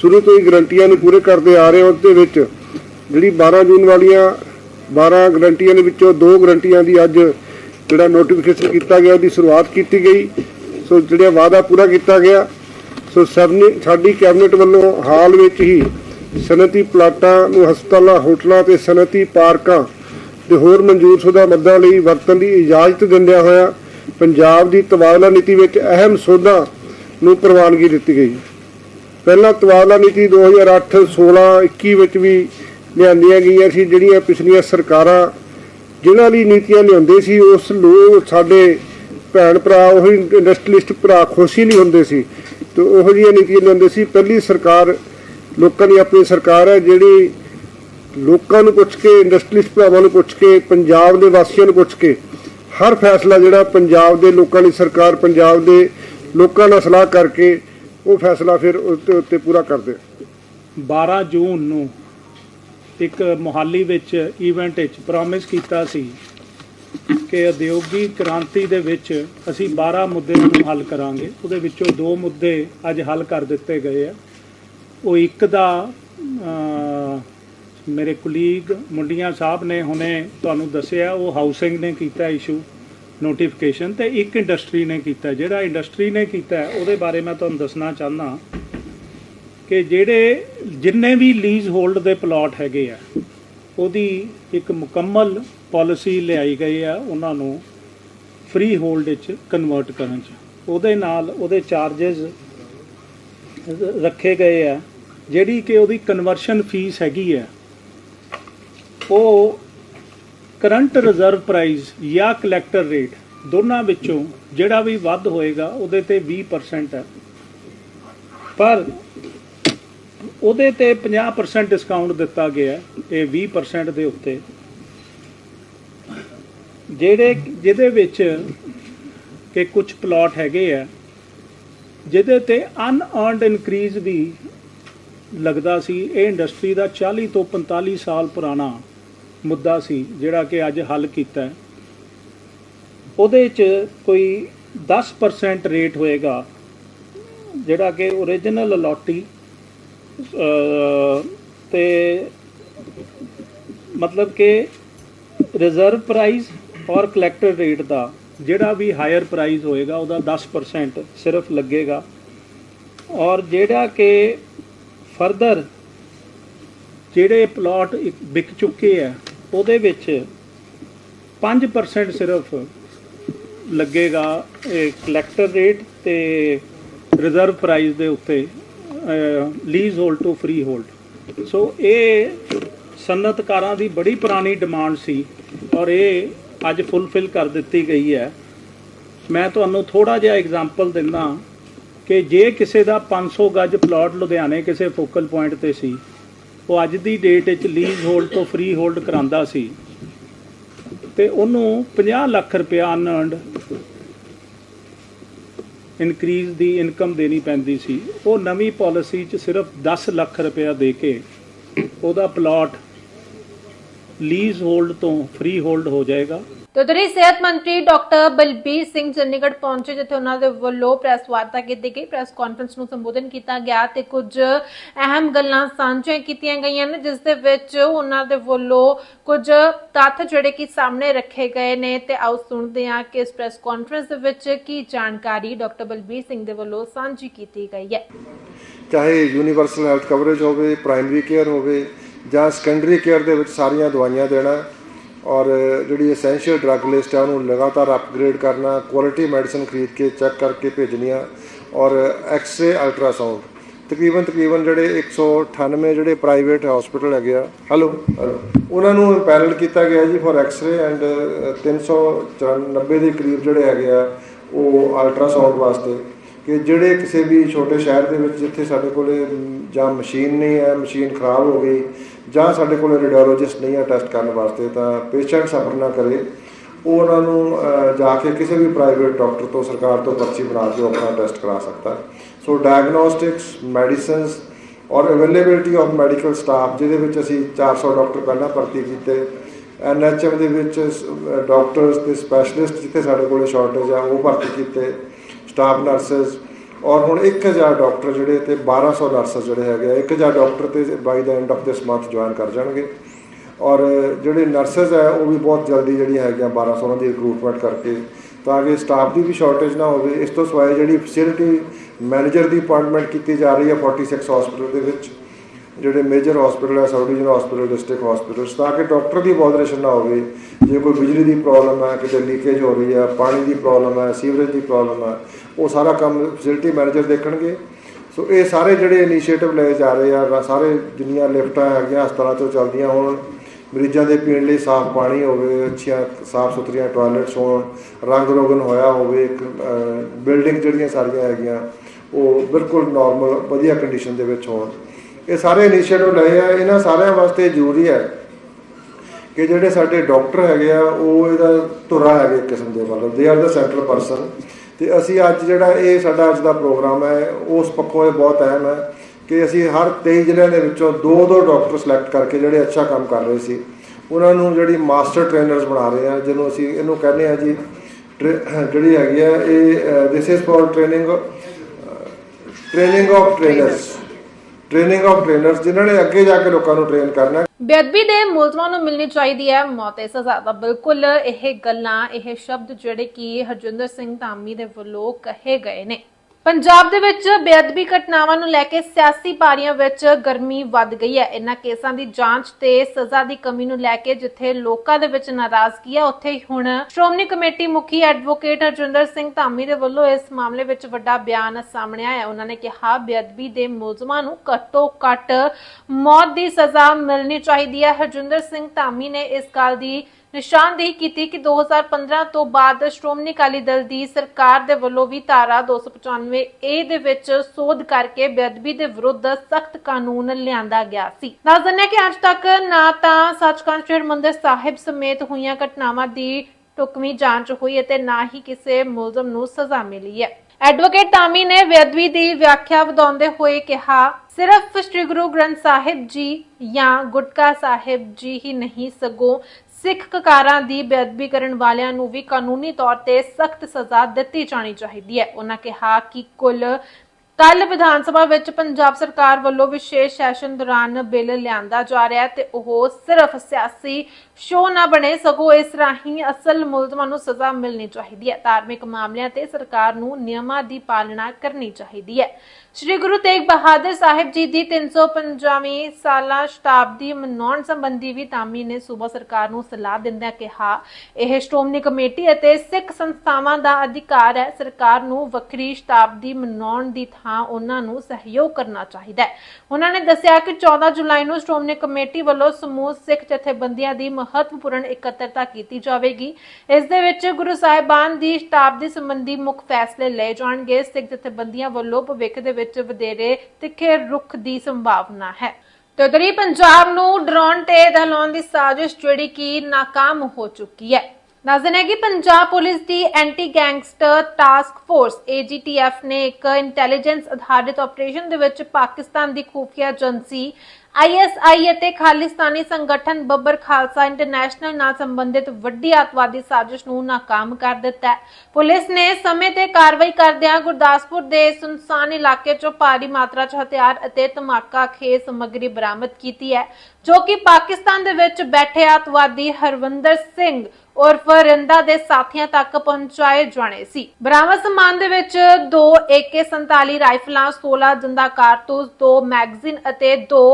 ਸ਼ੁਰੂ ਤੋਂ ਹੀ ਗਰੰਟੀਆਂ ਨੂੰ ਪੂਰੇ ਕਰਦੇ ਆ ਰਹੇ ਹਾਂ, ਉਹਦੇ ਵਿੱਚ ਜਿਹੜੀ 12 ਜੂਨ ਵਾਲੀਆਂ 12 ਗਰੰਟੀਆਂ ਦੇ ਵਿੱਚੋਂ ਦੋ ਗਰੰਟੀਆਂ ਦੀ ਅੱਜ ਜਿਹੜਾ ਨੋਟੀਫਿਕੇਸ਼ਨ ਕੀਤਾ ਗਿਆ, ਉਹਦੀ ਸ਼ੁਰੂਆਤ ਕੀਤੀ ਗਈ। ਸੋ ਜਿਹੜਾ ਵਾਅਦਾ ਪੂਰਾ ਕੀਤਾ ਗਿਆ, ਸੋ ਸਭ ਨੇ ਸਾਡੀ ਕੈਬਨਿਟ ਵੱਲੋਂ ਹਾਲ ਵਿੱਚ ਹੀ ਸਨਅਤੀ ਪਲਾਟਾਂ ਨੂੰ ਹਸਪਤਾਲਾਂ, ਹੋਟਲਾਂ ਤੇ ਸਨਅਤੀ ਪਾਰਕਾਂ ਤੇ ਹੋਰ ਮਨਜ਼ੂਰ ਸ਼ੁਦਾ ਮੱਦਾਂ ਲਈ ਵਰਤਣ ਦੀ ਇਜਾਜ਼ਤ ਦਿੰਦਿਆਂ ਹੋਇਆ ਪੰਜਾਬ ਦੀ ਤਬਾਦਲਾ ਨੀਤੀ ਵਿੱਚ ਅਹਿਮ ਸੋਧਾਂ ਨੂੰ ਪ੍ਰਵਾਨਗੀ ਦਿੱਤੀ ਗਈ। ਪਹਿਲਾਂ ਤਬਾਦਲਾ ਨੀਤੀ 2008 16 21 ਵਿੱਚ ਵੀ ਲਿਆਂਦੀਆਂ ਗਈਆਂ ਸੀ, ਜਿਹੜੀਆਂ ਪਿਛਲੀਆਂ ਸਰਕਾਰਾਂ ਜਿਨ੍ਹਾਂ ਲਈ ਨੀਤੀਆਂ ਲਿਆਉਂਦੇ ਸੀ, ਉਸ ਲੋਕ ਸਾਡੇ ਭੈਣ ਭਰਾ ਉਹ ਇੰਡਸਟਰੀਲਿਸਟ ਭਰਾ ਖੁਸ਼ੀ ਨਹੀਂ ਹੁੰਦੇ ਸੀ। ਤੇ ਉਹੋ ਜਿਹੀਆਂ ਨੀਤੀਆਂ ਲਿਆਉਂਦੇ ਸੀ। ਪਹਿਲੀ ਸਰਕਾਰ ਲੋਕਾਂ ਦੀ ਆਪਣੀ ਸਰਕਾਰ ਹੈ, ਜਿਹੜੀ ਲੋਕਾਂ ਨੂੰ ਪੁੱਛ ਕੇ ਇੰਡਸਟਰੀਲਿਸਟ ਭਰਾਵਾਂ ਨੂੰ ਪੁੱਛ ਕੇ, ਪੰਜਾਬ ਦੇ ਵਾਸੀਆਂ ਨੂੰ ਪੁੱਛ ਕੇ ਹਰ ਫੈਸਲਾ ਜਿਹੜਾ ਪੰਜਾਬ ਦੇ ਲੋਕਾਂ ਦੀ ਸਰਕਾਰ ਪੰਜਾਬ ਦੇ ਲੋਕਾਂ ਨਾਲ ਸਲਾਹ ਕਰਕੇ ਉਹ ਫੈਸਲਾ ਫਿਰ ਉੱਤੇ ਉੱਤੇ ਪੂਰਾ ਕਰਦੇ ਆ। 12 ਜੂਨ ਨੂੰ ਇੱਕ ਮੁਹਾਲੀ ਵਿੱਚ ਇਵੈਂਟ ਵਿੱਚ ਪ੍ਰੋਮਿਸ ਕੀਤਾ ਸੀ ਕਿ ਉਦਯੋਗੀ ਕ੍ਰਾਂਤੀ ਦੇ ਵਿੱਚ ਅਸੀਂ 12 ਮੁੱਦੇ ਨੂੰ ਹੱਲ ਕਰਾਂਗੇ। ਉਹਦੇ ਵਿੱਚੋਂ ਦੋ ਮੁੱਦੇ ਅੱਜ ਹੱਲ ਕਰ ਦਿੱਤੇ ਗਏ ਆ। ਉਹ ਇੱਕ ਦਾ ਮੇਰੇ ਕੁਲੀਗ ਮੁੰਡੀਆਂ ਸਾਹਿਬ ਨੇ ਹੁਣੇ ਤੁਹਾਨੂੰ ਦੱਸਿਆ, ਉਹ ਹਾਊਸਿੰਗ ਨੇ ਕੀਤਾ ਇਸ਼ੂ ਨੋਟੀਫਿਕੇਸ਼ਨ ਤੇ ਇੱਕ ਇੰਡਸਟਰੀ ਨੇ ਕੀਤਾ। ਜਿਹੜਾ ਇੰਡਸਟਰੀ ਨੇ ਕੀਤਾ, ਉਹਦੇ ਬਾਰੇ ਮੈਂ ਤੁਹਾਨੂੰ ਦੱਸਣਾ ਚਾਹੁੰਦਾ ਕਿ ਜਿਹੜੇ ਜਿੰਨੇ ਵੀ ਲੀਜ਼ ਹੋਲਡ ਦੇ ਪਲਾਟ ਹੈਗੇ ਆ, ਉਹਦੀ ਇੱਕ ਮੁਕੰਮਲ ਪਾਲਿਸੀ ਲਿਆਈ ਗਈ ਆ ਉਹਨਾਂ ਨੂੰ ਫ੍ਰੀ ਹੋਲਡ ਵਿੱਚ ਕਨਵਰਟ ਕਰਨ ਚ। ਉਹਦੇ ਨਾਲ ਉਹਦੇ ਚਾਰजेस ਰੱਖੇ ਗਏ ਆ। ਜਿਹੜੀ ਕਿ ਉਹਦੀ ਕਨਵਰਸ਼ਨ ਫੀਸ ਹੈਗੀ ਆ ਉਹ ਕਰੰਟ ਰਿਜ਼ਰਵ ਪ੍ਰਾਈਸ ਜਾਂ ਕਲੈਕਟਰ ਰੇਟ ਦੋਨਾਂ ਵਿੱਚੋਂ ਜਿਹੜਾ ਵੀ ਵੱਧ ਹੋਏਗਾ, ਉਹਦੇ ਤੇ 20% ਹੈ। ਪਰ ਉਹਦੇ ਤੇ 50% ਡਿਸਕਾਊਂਟ ਦਿੱਤਾ ਗਿਆ ਇਹ 20% ਦੇ ਉੱਤੇ। ਜਿਹੜੇ, ਜਿਹਦੇ ਵਿੱਚ ਕਿ ਕੁਝ ਪਲਾਟ ਹੈਗੇ ਆ, ਜਿਹਦੇ ਤੇ ਅਨਅਰਨਡ ਇਨਕਰੀਜ਼ ਵੀ ਲੱਗਦਾ ਸੀ, ਇਹ ਇੰਡਸਟਰੀ ਦਾ 40 ਤੋਂ 45 ਸਾਲ ਪੁਰਾਣਾ। ਮੁੱਦਾ ਸੀ, ਜਿਹੜਾ ਕਿ ਅੱਜ ਹੱਲ ਕੀਤਾ ਉਹਦੇ 'ਚ ਕੋਈ 10% ਰੇਟ ਹੋਏਗਾ, ਜਿਹੜਾ ਕਿ origignal ਅਲੋਟੀ ਤੇ ਮਤਲਬ ਕਿ ਰਿਜ਼ਰਵ ਪ੍ਰਾਈਸ ਔਰ ਕਲੈਕਟਰ ਰੇਟ ਦਾ, ਜਿਹੜਾ ਵੀ ਹਾਇਰ ਪ੍ਰਾਈਸ ਹੋਏਗਾ, ਉਹਦਾ 10% ਸਿਰਫ ਲੱਗੇਗਾ। ਔਰ ਜਿਹੜਾ ਕਿ ਫਰਦਰ ਜਿਹੜੇ ਪਲਾਟ ਇੱਕ ਵਿਕ ਚੁੱਕੇ ਆ ਉਹਦੇ ਵਿੱਚ 5% ਸਿਰਫ ਲੱਗੇਗਾ ਇਹ ਕਲੈਕਟਰ ਰੇਟ ਤੇ ਰਿਜ਼ਰਵ ਪ੍ਰਾਈਸ ਦੇ ਉੱਤੇ leasehold to freehold so ਇਹ ਸਨਅਤਕਾਰਾਂ ਦੀ ਬੜੀ ਪੁਰਾਣੀ ਡਿਮਾਂਡ ਸੀ ਔਰ ਇਹ ਅੱਜ ਫੁੱਲਫਿਲ ਕਰ ਦਿੱਤੀ ਗਈ ਹੈ। ਮੈਂ ਤੁਹਾਨੂੰ ਥੋੜਾ ਜਿਹਾ ਐਗਜ਼ਾਮਪਲ ਦਿੰਦਾ ਕਿ ਜੇ ਕਿਸੇ ਦਾ 500 ਗੱਜ ਪਲਾਟ ਲੁਧਿਆਣੇ ਕਿਸੇ ਫੋਕਲ ਪੁਆਇੰਟ ਤੇ ਸੀ ਉਹ ਅੱਜ ਦੀ ਡੇਟ ਵਿੱਚ ਲੀਜ਼ ਹੋਲਡ ਤੋਂ ਫ੍ਰੀ ਹੋਲਡ ਕਰਾਂਦਾ ਸੀ। ਤੇ ਉਹਨੂੰ 50 ਲੱਖ ਰੁਪਇਆ ਅਨਅਰਨਡ ਇਨਕਰੀਜ਼ ਦੀ ਇਨਕਮ ਦੇਣੀ ਪੈਂਦੀ ਸੀ। ਉਹ ਨਵੀਂ ਪਾਲਿਸੀ 'ਚ ਸਿਰਫ 10 ਲੱਖ ਰੁਪਇਆ ਦੇ ਕੇ ਉਹਦਾ ਪਲਾਟ ਲੀਜ਼ ਹੋਲਡ ਤੋਂ ਫ੍ਰੀ ਹੋਲਡ ਹੋ ਜਾਏਗਾ। ਤੇ ਉਧਰੀ ਸਿਹਤ ਮੰਤਰੀ ਡਾਕਟਰ ਬਲਬੀਰ ਸਿੰਘ ਚੰਡੀਗੜ੍ਹ ਪਹੁੰਚੇ, ਜਿੱਥੇ ਉਹਨਾਂ ਦੇ ਵੱਲੋਂ ਪ੍ਰੈਸ ਵਾਰਤਾ ਕੀਤੀ ਗਈ। ਪ੍ਰੈਸ ਕਾਨਫਰੰਸ ਨੂੰ ਸੰਬੋਧਨ ਕੀਤਾ ਗਿਆ ਤੇ ਕੁਝ ਅਹਿਮ ਗੱਲਾਂ ਸਾਂਝੀਆਂ ਕੀਤੀਆਂ ਗਈਆਂ ਨੇ, ਜਿਸ ਦੇ ਵਿੱਚ ਉਹਨਾਂ ਦੇ ਵੱਲੋਂ ਕੁਝ ਤੱਥ ਜਿਹੜੇ ਕਿ ਸਾਹਮਣੇ ਰੱਖੇ ਗਏ ਨੇ ਤੇ ਆਓ ਸੁਣਦੇ ਹਾਂ ਕਿ ਇਸ ਪ੍ਰੈਸ ਕਾਨਫਰੰਸ ਦੇ ਵਿੱਚ ਕੀ ਜਾਣਕਾਰੀ ਡਾਕਟਰ ਬਲਬੀਰ ਸਿੰਘ ਦੇ ਵੱਲੋਂ ਸਾਂਝੀ ਕੀਤੀ ਗਈ ਹੈ। ਚਾਹੇ ਯੂਨੀਵਰਸਲ ਹੈਲਥ ਕਵਰੇਜ ਹੋਵੇ ਪ੍ਰਾਇਮਰੀ ਕੇਅਰ ਹੋਵੇ ਜਾਂ ਸੈਕੰਡਰੀ ਕੇਅਰ ਦੇ ਵਿੱਚ ਸਾਰੀਆਂ ਦਵਾਈਆਂ ਦੇਣਾ ਔਰ ਜਿਹੜੀ ਐਸੈਂਸ਼ੀਅਲ ਡਰੱਗ ਲਿਸਟ ਹੈ ਉਹਨੂੰ ਲਗਾਤਾਰ ਅਪਗ੍ਰੇਡ ਕਰਨਾ ਕੁਆਲਿਟੀ ਮੈਡੀਸਨ ਖਰੀਦ ਕੇ ਚੈੱਕ ਕਰਕੇ ਭੇਜਣੀਆਂ ਔਰ ਐਕਸ-ਰੇ ਅਲਟਰਾਸਾਊਂਡ ਤਕਰੀਬਨ ਤਕਰੀਬਨ ਜਿਹੜੇ 198 ਜਿਹੜੇ ਪ੍ਰਾਈਵੇਟ ਹਸਪੀਟਲ ਹੈਗੇ ਆ ਹੈਲੋ ਹੈਲੋ ਉਹਨਾਂ ਨੂੰ ਪੈਨਲ ਕੀਤਾ ਗਿਆ ਜੀ ਫॉर ਐਕਸ-ਰੇ ਐਂਡ 394 ਦੇ ਕਰੀਬ ਜਿਹੜੇ ਹੈਗੇ ਆ ਉਹ ਅਲਟਰਾਸਾਊਂਡ ਵਾਸਤੇ। ਕਿ ਜਿਹੜੇ ਕਿਸੇ ਵੀ ਛੋਟੇ ਸ਼ਹਿਰ ਦੇ ਵਿੱਚ ਜਿੱਥੇ ਸਾਡੇ ਕੋਲੇ ਜਾਂ ਮਸ਼ੀਨ ਨਹੀਂ ਹੈ ਮਸ਼ੀਨ ਖਰਾਬ ਹੋ ਗਈ ਜਾਂ ਸਾਡੇ ਕੋਲ ਰੇਡੀਓਲੋਜਿਸਟ ਨਹੀਂ ਆ ਟੈਸਟ ਕਰਨ ਵਾਸਤੇ, ਤਾਂ ਪੇਸ਼ੈਂਟ ਸਫਰ ਨਾ ਕਰੇ। ਉਹ ਉਹਨਾਂ ਨੂੰ ਜਾ ਕੇ ਕਿਸੇ ਵੀ ਪ੍ਰਾਈਵੇਟ ਡਾਕਟਰ ਤੋਂ, ਸਰਕਾਰ ਤੋਂ ਪਰਚੀ ਬਣਾ ਕੇ ਉਹ ਆਪਣਾ ਟੈਸਟ ਕਰਾ ਸਕਦਾ। ਸੋ ਡਾਇਗਨੋਸਟਿਕਸ ਮੈਡੀਸਿਨਸ ਔਰ ਅਵੇਲੇਬਿਲਿਟੀ ਆਫ ਮੈਡੀਕਲ ਸਟਾਫ ਜਿਹਦੇ ਵਿੱਚ ਅਸੀਂ 400 ਡਾਕਟਰ ਪਹਿਲਾਂ ਭਰਤੀ ਕੀਤੇ। ਐਨਐਚਐਮ ਦੇ ਵਿੱਚ ਡਾਕਟਰਸ ਤੇ ਸਪੈਸ਼ਲਿਸਟ ਜਿੱਥੇ ਸਾਡੇ ਕੋਲ ਸ਼ਾਰਟੇਜ ਆ, ਉਹ ਭਰਤੀ ਕੀਤੇ। ਸਟਾਫ ਨਰਸਸ ਔਰ ਹੁਣ 1000 ਡਾਕਟਰ ਜਿਹੜੇ ਤੇ 1200 ਨਰਸਸ ਜਿਹੜੇ ਹੈਗੇ ਆ 1000 ਡਾਕਟਰ ਤੇ by the end of this month join ਕਰ ਜਾਣਗੇ। ਔਰ ਜਿਹੜੇ ਨਰਸਸ ਹੈ ਉਹ ਵੀ ਬਹੁਤ ਜਲਦੀ ਜਿਹੜੀ ਹੈਗੀਆਂ 1200 ਉਹਨਾਂ ਦੀ ਰਿਕਰੂਟਮੈਂਟ ਕਰਕੇ, ਤਾਂ ਕਿ ਸਟਾਫ ਦੀ ਵੀ ਸ਼ਾਰਟੇਜ ਨਾ ਹੋਵੇ। ਇਸ ਤੋਂ ਸਿਵਾਏ ਜਿਹੜੀ ਫੈਸਿਲਿਟੀ ਮੈਨੇਜਰ ਦੀ ਅਪਾਇੰਟਮੈਂਟ ਕੀਤੀ ਜਾ ਰਹੀ ਹੈ 46 ਹਸਪੀਟਲ ਦੇ ਵਿੱਚ, ਜਿਹੜੇ ਮੇਜਰ ਹਸਪੀਟਲ ਹੈ sub division hospital district hospital ਤਾਂ ਕਿ ਡਾਕਟਰ ਦੀ ਬੋਦਰੇਸ਼ਨ ਨਾ ਹੋਵੇ। ਜੇ ਕੋਈ ਬਿਜਲੀ ਦੀ ਪ੍ਰੋਬਲਮ ਹੈ ਕਿਤੇ ਲੀਕੇਜ ਹੋ ਰਹੀ ਹੈ ਪਾਣੀ ਦੀ ਪ੍ਰੋਬਲਮ ਹੈ ਸੀਵਰੇਜ ਦੀ ਪ੍ਰੋਬਲਮ ਹੈ ਉਹ ਸਾਰਾ ਕੰਮ ਫੈਸਿਲਿਟੀ ਮੈਨੇਜਰ ਦੇਖਣਗੇ। ਸੋ ਇਹ ਸਾਰੇ ਜਿਹੜੇ ਇਨੀਸ਼ੀਏਟਿਵ ਲਏ ਜਾ ਰਹੇ ਆ ਸਾਰੇ ਜਿੰਨੀਆਂ ਲਿਫਟਾਂ ਹੈਗੀਆਂ, ਹਸਪਤਾਲਾਂ ਤੋਂ ਚੱਲਦੀਆਂ ਹੋਣ, ਮਰੀਜ਼ਾਂ ਦੇ ਪੀਣ ਲਈ ਸਾਫ਼ ਪਾਣੀ ਹੋਵੇ, ਅੱਛੀਆਂ ਸਾਫ਼ ਸੁਥਰੀਆਂ ਟਾਇਲਟਸ ਹੋਣ, ਰੰਗ ਰੋਗਨ ਹੋਇਆ ਹੋਵੇ, ਇੱਕ ਬਿਲਡਿੰਗ ਜਿਹੜੀਆਂ ਸਾਰੀਆਂ ਹੈਗੀਆਂ, ਉਹ ਬਿਲਕੁਲ ਨਾਰਮਲ ਵਧੀਆ ਕੰਡੀਸ਼ਨ ਦੇ ਵਿੱਚ ਹੋਣ। ਇਹ ਸਾਰੇ ਇਨੀਸ਼ੀਏਟਿਵ ਲਏ ਆ। ਇਹਨਾਂ ਸਾਰਿਆਂ ਵਾਸਤੇ ਜ਼ਰੂਰੀ ਹੈ ਕਿ ਜਿਹੜੇ ਸਾਡੇ ਡਾਕਟਰ ਹੈਗੇ ਆ, ਉਹ ਇਹਦਾ ਧੁਰਾ ਹੈਗੇ ਕਿਸਮ ਦੇ, ਮਤਲਬ they are the central person ਤੇ ਅਸੀਂ ਅੱਜ ਜਿਹੜਾ ਇਹ ਸਾਡਾ ਅੱਜ ਦਾ ਪ੍ਰੋਗਰਾਮ ਹੈ, ਉਸ ਪੱਖੋਂ ਇਹ ਬਹੁਤ ਅਹਿਮ ਹੈ ਕਿ ਅਸੀਂ ਹਰ 23 ਜ਼ਿਲ੍ਹਿਆਂ ਦੇ ਵਿੱਚੋਂ ਦੋ ਦੋ ਡਾਕਟਰ ਸਿਲੈਕਟ ਕਰਕੇ ਜਿਹੜੇ ਅੱਛਾ ਕੰਮ ਕਰ ਰਹੇ ਸੀ, ਉਹਨਾਂ ਨੂੰ ਜਿਹੜੀ ਮਾਸਟਰ ਟ੍ਰੇਨਰਸ ਬਣਾ ਰਹੇ ਆ ਜਿਹਨੂੰ ਅਸੀਂ ਇਹਨੂੰ ਕਹਿੰਦੇ ਆ ਜੀ ਟ੍ਰੇ- ਜਿਹੜੀ ਹੈਗੀ ਆ ਇਹ this is for training training of trainers training of trainers ਜਿਨ੍ਹਾਂ ਨੇ ਅੱਗੇ ਜਾ ਕੇ ਲੋਕਾਂ ਨੂੰ ਟ੍ਰੇਨ ਕਰਨਾ ਹੈ। ਬੇਅਦਬੀ ਦੇ ਮੁਲਜ਼ਮਾਂ ਨੂੰ ਮਿਲਣੀ ਚਾਹੀਦੀ ਹੈ ਮੌਤ ਦੀ ਸਜ਼ਾ ਤਾਂ ਬਿਲਕੁਲ ਇਹ ਗੱਲਾਂ, ਇਹ ਸ਼ਬਦ ਜਿਹੜੇ ਕਿ ਹਰਜਿੰਦਰ ਸਿੰਘ ਧਾਮੀ ਦੇ ਵੱਲੋਂ ਕਹੇ ਗਏ ਨੇ ਪੰਜਾਬ ਦੇ ਵਿੱਚ ਬੇਅਦਬੀ ਘਟਨਾਵਾਂ ਨੂੰ ਲੈ ਕੇ ਸਿਆਸੀ ਪਾਰੀਆਂ ਵਿੱਚ ਗਰਮੀ ਵੱਧ ਗਈ ਹੈ। ਇਹਨਾਂ ਕੇਸਾਂ ਦੀ ਜਾਂਚ ਤੇ ਸਜ਼ਾ ਦੀ ਕਮੀ ਨੂੰ ਲੈ ਕੇ ਜਿੱਥੇ ਲੋਕਾਂ ਦੇ ਵਿੱਚ ਨਾਰਾਜ਼ਗੀ ਹੈ, ਉੱਥੇ ਹੀ ਹੁਣ ਸ਼੍ਰੋਮਣੀ ਕਮੇਟੀ ਮੁਖੀ ਐਡਵੋਕੇਟ ਹਰਜਿੰਦਰ ਸਿੰਘ ਧਾਮੀ ਦੇ ਵੱਲੋਂ ਇਸ ਮਾਮਲੇ ਵਿੱਚ ਵੱਡਾ ਬਿਆਨ ਸਾਹਮਣੇ ਆਇਆ। ਉਹਨਾਂ ਨੇ ਕਿਹਾ, ਬੇਅਦਬੀ ਦੇ ਮੁਲਜ਼ਮਾਂ ਨੂੰ ਘੱਟੋ ਘੱਟ ਮੌਤ ਦੀ ਸਜ਼ਾ ਮਿਲਣੀ ਚਾਹੀਦੀ ਹੈ। ਹਰਜਿੰਦਰ ਸਿੰਘ ਧਾਮੀ ਨੇ ਇਸ ਗੱਲ ਦੀ ਨਿਸ਼ਾਨਦੇਹੀ ਕੀਤੀ ਕਿ 2015 ਤੋਂ ਬਾਅਦ ਸ਼੍ਰੋਮਣੀ ਅਕਾਲੀ ਦਲ ਦੀ ਸਰਕਾਰ ਦੇ ਵੱਲੋਂ ਵੀ ਧਾਰਾ 295 ਏ ਦੇ ਵਿੱਚ ਸੋਧ ਕਰਕੇ ਬੇਅਦਬੀ ਦੇ ਵਿਰੁੱਧ ਸਖਤ ਕਾਨੂੰਨ ਲਿਆਂਦਾ ਗਿਆ ਸੀ। ਦੱਸ ਕਿ ਅੱਜ ਤੱਕ ਨਾ ਤਾਂ ਸੱਚਖੰਡ ਸ੍ਰੀ ਹਰਿਮੰਦਰ ਸਾਹਿਬ ਸਮੇਤ ਹੋਈਆਂ ਘਟਨਾਵਾਂ ਦੀ ਟੁਕਮੀ ਜਾਂਚ ਹੋਈ ਅਤੇ ਨਾ ਹੀ ਕਿਸੇ ਮੁਲਜ਼ਮ ਨੂੰ ਸਜ਼ਾ ਮਿਲੀ ਹੈ। ਐਡਵੋਕੇਟ ਤਾਮੀ ਨੇ ਬੇਅਦਬੀ ਦੀ ਵਿਆਖਿਆ ਵਧਾਉਂਦੇ ਹੋਏ ਕਿਹਾ, ਸਿਰਫ ਸ੍ਰੀ ਗੁਰੂ ਗ੍ਰੰਥ ਸਾਹਿਬ ਜੀ ਜਾਂ ਗੁਟਕਾ ਸਾਹਿਬ ਜੀ ਹੀ ਨਹੀਂ, ਸਗੋਂ ਸਿੱਖ ਕਕਾਰਾਂ ਦੀ ਬੇਅਦਬੀ ਕਰਨ ਵਾਲਿਆਂ ਨੂੰ ਵੀ ਕਾਨੂੰਨੀ ਤੌਰ ਤੇ ਸਖਤ ਸਜ਼ਾ ਦਿੱਤੀ ਜਾਣੀ ਚਾਹੀਦੀ ਹੈ। ਉਹਨਾਂ ਕਿਹਾ ਕਿ ਕੁੱਲ ਕੱਲ ਵਿਧਾਨ ਸਭਾ ਵਿੱਚ ਪੰਜਾਬ ਸਰਕਾਰ ਵੱਲੋਂ ਵਿਸ਼ੇਸ਼ ਸੈਸ਼ਨ ਦੌਰਾਨ ਬਿੱਲ ਲਿਆਂਦਾ ਜਾ ਰਿਹਾ ਹੈ ਤੇ ਉਹ ਸਿਰਫ ਸਿਆਸੀ ਸ਼ੋਅ ਨਾ ਬਣੇ, ਸਗੋਂ ਇਸ ਰਾਹੀਂ ਅਸਲ ਮੁਲਜ਼ਮਾਂ ਨੂੰ ਸਜ਼ਾ ਮਿਲਣੀ ਚਾਹੀਦੀ ਹੈ। ਧਾਰਮਿਕ ਮਾਮਲਿਆਂ ਤੇ ਸਰਕਾਰ ਨੂੰ ਨਿਯਮਾਂ ਦੀ ਪਾਲਣਾ ਕਰਨੀ ਚਾਹੀਦੀ ਹੈ। ਸ੍ਰੀ ਗੁਰੂ ਤੇਗ ਬਹਾਦਰ ਸਾਹਿਬ ਜੀ ਦੀ 355ਵੀਂ ਸਾਲਾ ਸ਼ਤਾਬਦੀ ਮਨਾਉਣ ਸੰਬੰਧੀ ਵੀ ਤਾਮੀ ਨੇ ਸੂਬਾ ਸਰਕਾਰ ਨੂੰ ਸਲਾਹ ਦਿੰਦਿਆਂ ਕਿਹਾ, ਇਹ ਸ਼੍ਰੋਮਣੀ ਕਮੇਟੀ ਅਤੇ ਸਿੱਖ ਸੰਸਥਾਵਾਂ ਦਾ ਅਧਿਕਾਰ ਹੈ। ਸਰਕਾਰ ਨੂੰ ਵੱਖਰੀ ਸ਼ਤਾਬਦੀ ਮਨਾਉਣ ਦੀ ਥਾਂ ਉਹਨਾਂ ਨੂੰ ਸਹਿਯੋਗ ਕਰਨਾ ਚਾਹੀਦਾ ਹੈ। ਉਹਨਾਂ ਨੇ ਦੱਸਿਆ ਕਿ 14 ਜੁਲਾਈ ਨੂੰ ਸ਼੍ਰੋਮਣੀ ਕਮੇਟੀ ਵੱਲੋਂ ਸਮੂਹ ਸਿੱਖ ਜਥੇਬੰਦੀਆਂ ਦੀ ਮਹੱਤਵਪੂਰਨ ਇਕੱਤਰਤਾ ਕੀਤੀ ਜਾਵੇਗੀ। ਇਸ ਦੇ ਵਿੱਚ ਗੁਰੂ ਸਾਹਿਬਾਨ ਦੀ ਸ਼ਤਾਬਦੀ ਸੰਬੰਧੀ ਮੁੱਖ ਫੈਸਲੇ ਲਏ ਜਾਣਗੇ। ਸਿੱਖ ਜਥੇਬੰਦੀਆਂ ਵੱਲੋਂ ਭਵਿੱਖ ਦੇ ਵਿੱਚ ਵਧੇਰੇ ਤਿੱਖੇ ਰੁਖ ਦੀ ਸੰਭਾਵਨਾ ਹੈ। ਤੇ ਉਧਰ ਪੰਜਾਬ ਨੂੰ ਡਰੋਨ ਤੇ ਦਹਿਲਾਉਣ ਦੀ ਸਾਜ਼ਿਸ਼ ਜਿਹੜੀ ਕਿ ਨਾਕਾਮ ਹੋ ਚੁੱਕੀ ਹੈ। ਦੱਸਦੇ ਕਿ ਪੰਜਾਬ ਪੁਲਿਸ ਦੀ anti gangster task force AGTF ਨੇ ਇੱਕ ਇੰਟੈਲੀਜੈਂਸ ਆਧਾਰਿਤ ਆਪਰੇਸ਼ਨ ਦੇ ਵਿੱਚ ਪਾਕਿਸਤਾਨ ਦੀ ਖੂਫੀਆ ਏਜੰਸੀ ISI ਅਤੇ ਖਾਲਿਸਤਾਨੀ ਸੰਗਠਨ ਬੱਬਰ ਖਾਲਸਾ ਇੰਟਰਨੈਸ਼ਨਲ ਨਾਲ ਸੰਬੰਧਿਤ ਵੱਡੀ ਅੱਤਵਾਦੀ ਸਾਜ਼ਿਸ਼ ਨੂੰ ਨਾਕਾਮ ਕਰ ਦਿੱਤਾ ਹੈ। ਪੁਲਿਸ ਨੇ ਸਮੇਂ ਤੇ ਕਾਰਵਾਈ ਕਰਦਿਆਂ ਗੁਰਦਾਸਪੁਰ ਦੇ ਸੁਨਸਾਨ ਇਲਾਕੇ 'ਚੋਂ ਭਾਰੀ ਮਾਤਰਾ 'ਚ ਹਥਿਆਰ ਅਤੇ ਧਮਾਕਾ ਖੇਸ ਸਮੱਗਰੀ ਬਰਾਮਦ ਕੀਤੀ ਹੈ, ਜੋ ਕਿ ਪਾਕਿਸਤਾਨ ਦੇ ਵਿੱਚ ਬੈਠੇ ਅੱਤਵਾਦੀ ਹਰਵਿੰਦਰ ਸਿੰਘ ਉਰਫ ਰਿੰਦਾ ਦੇ ਸਾਥੀਆਂ ਤੱਕ ਪਹੁੰਚਾਏ ਜਾਣੇ ਸੀ। ਬਰਾਮਦ ਸਮਾਨ ਦੇ ਵਿੱਚ ਦੋ AK47 ਰਾਈਫਲਾਂ 16 ਜਿੰਦਾ ਕਾਰਤੂਸ ਦੋ ਮੈਗਜ਼ੀਨ ਅਤੇ ਦੋ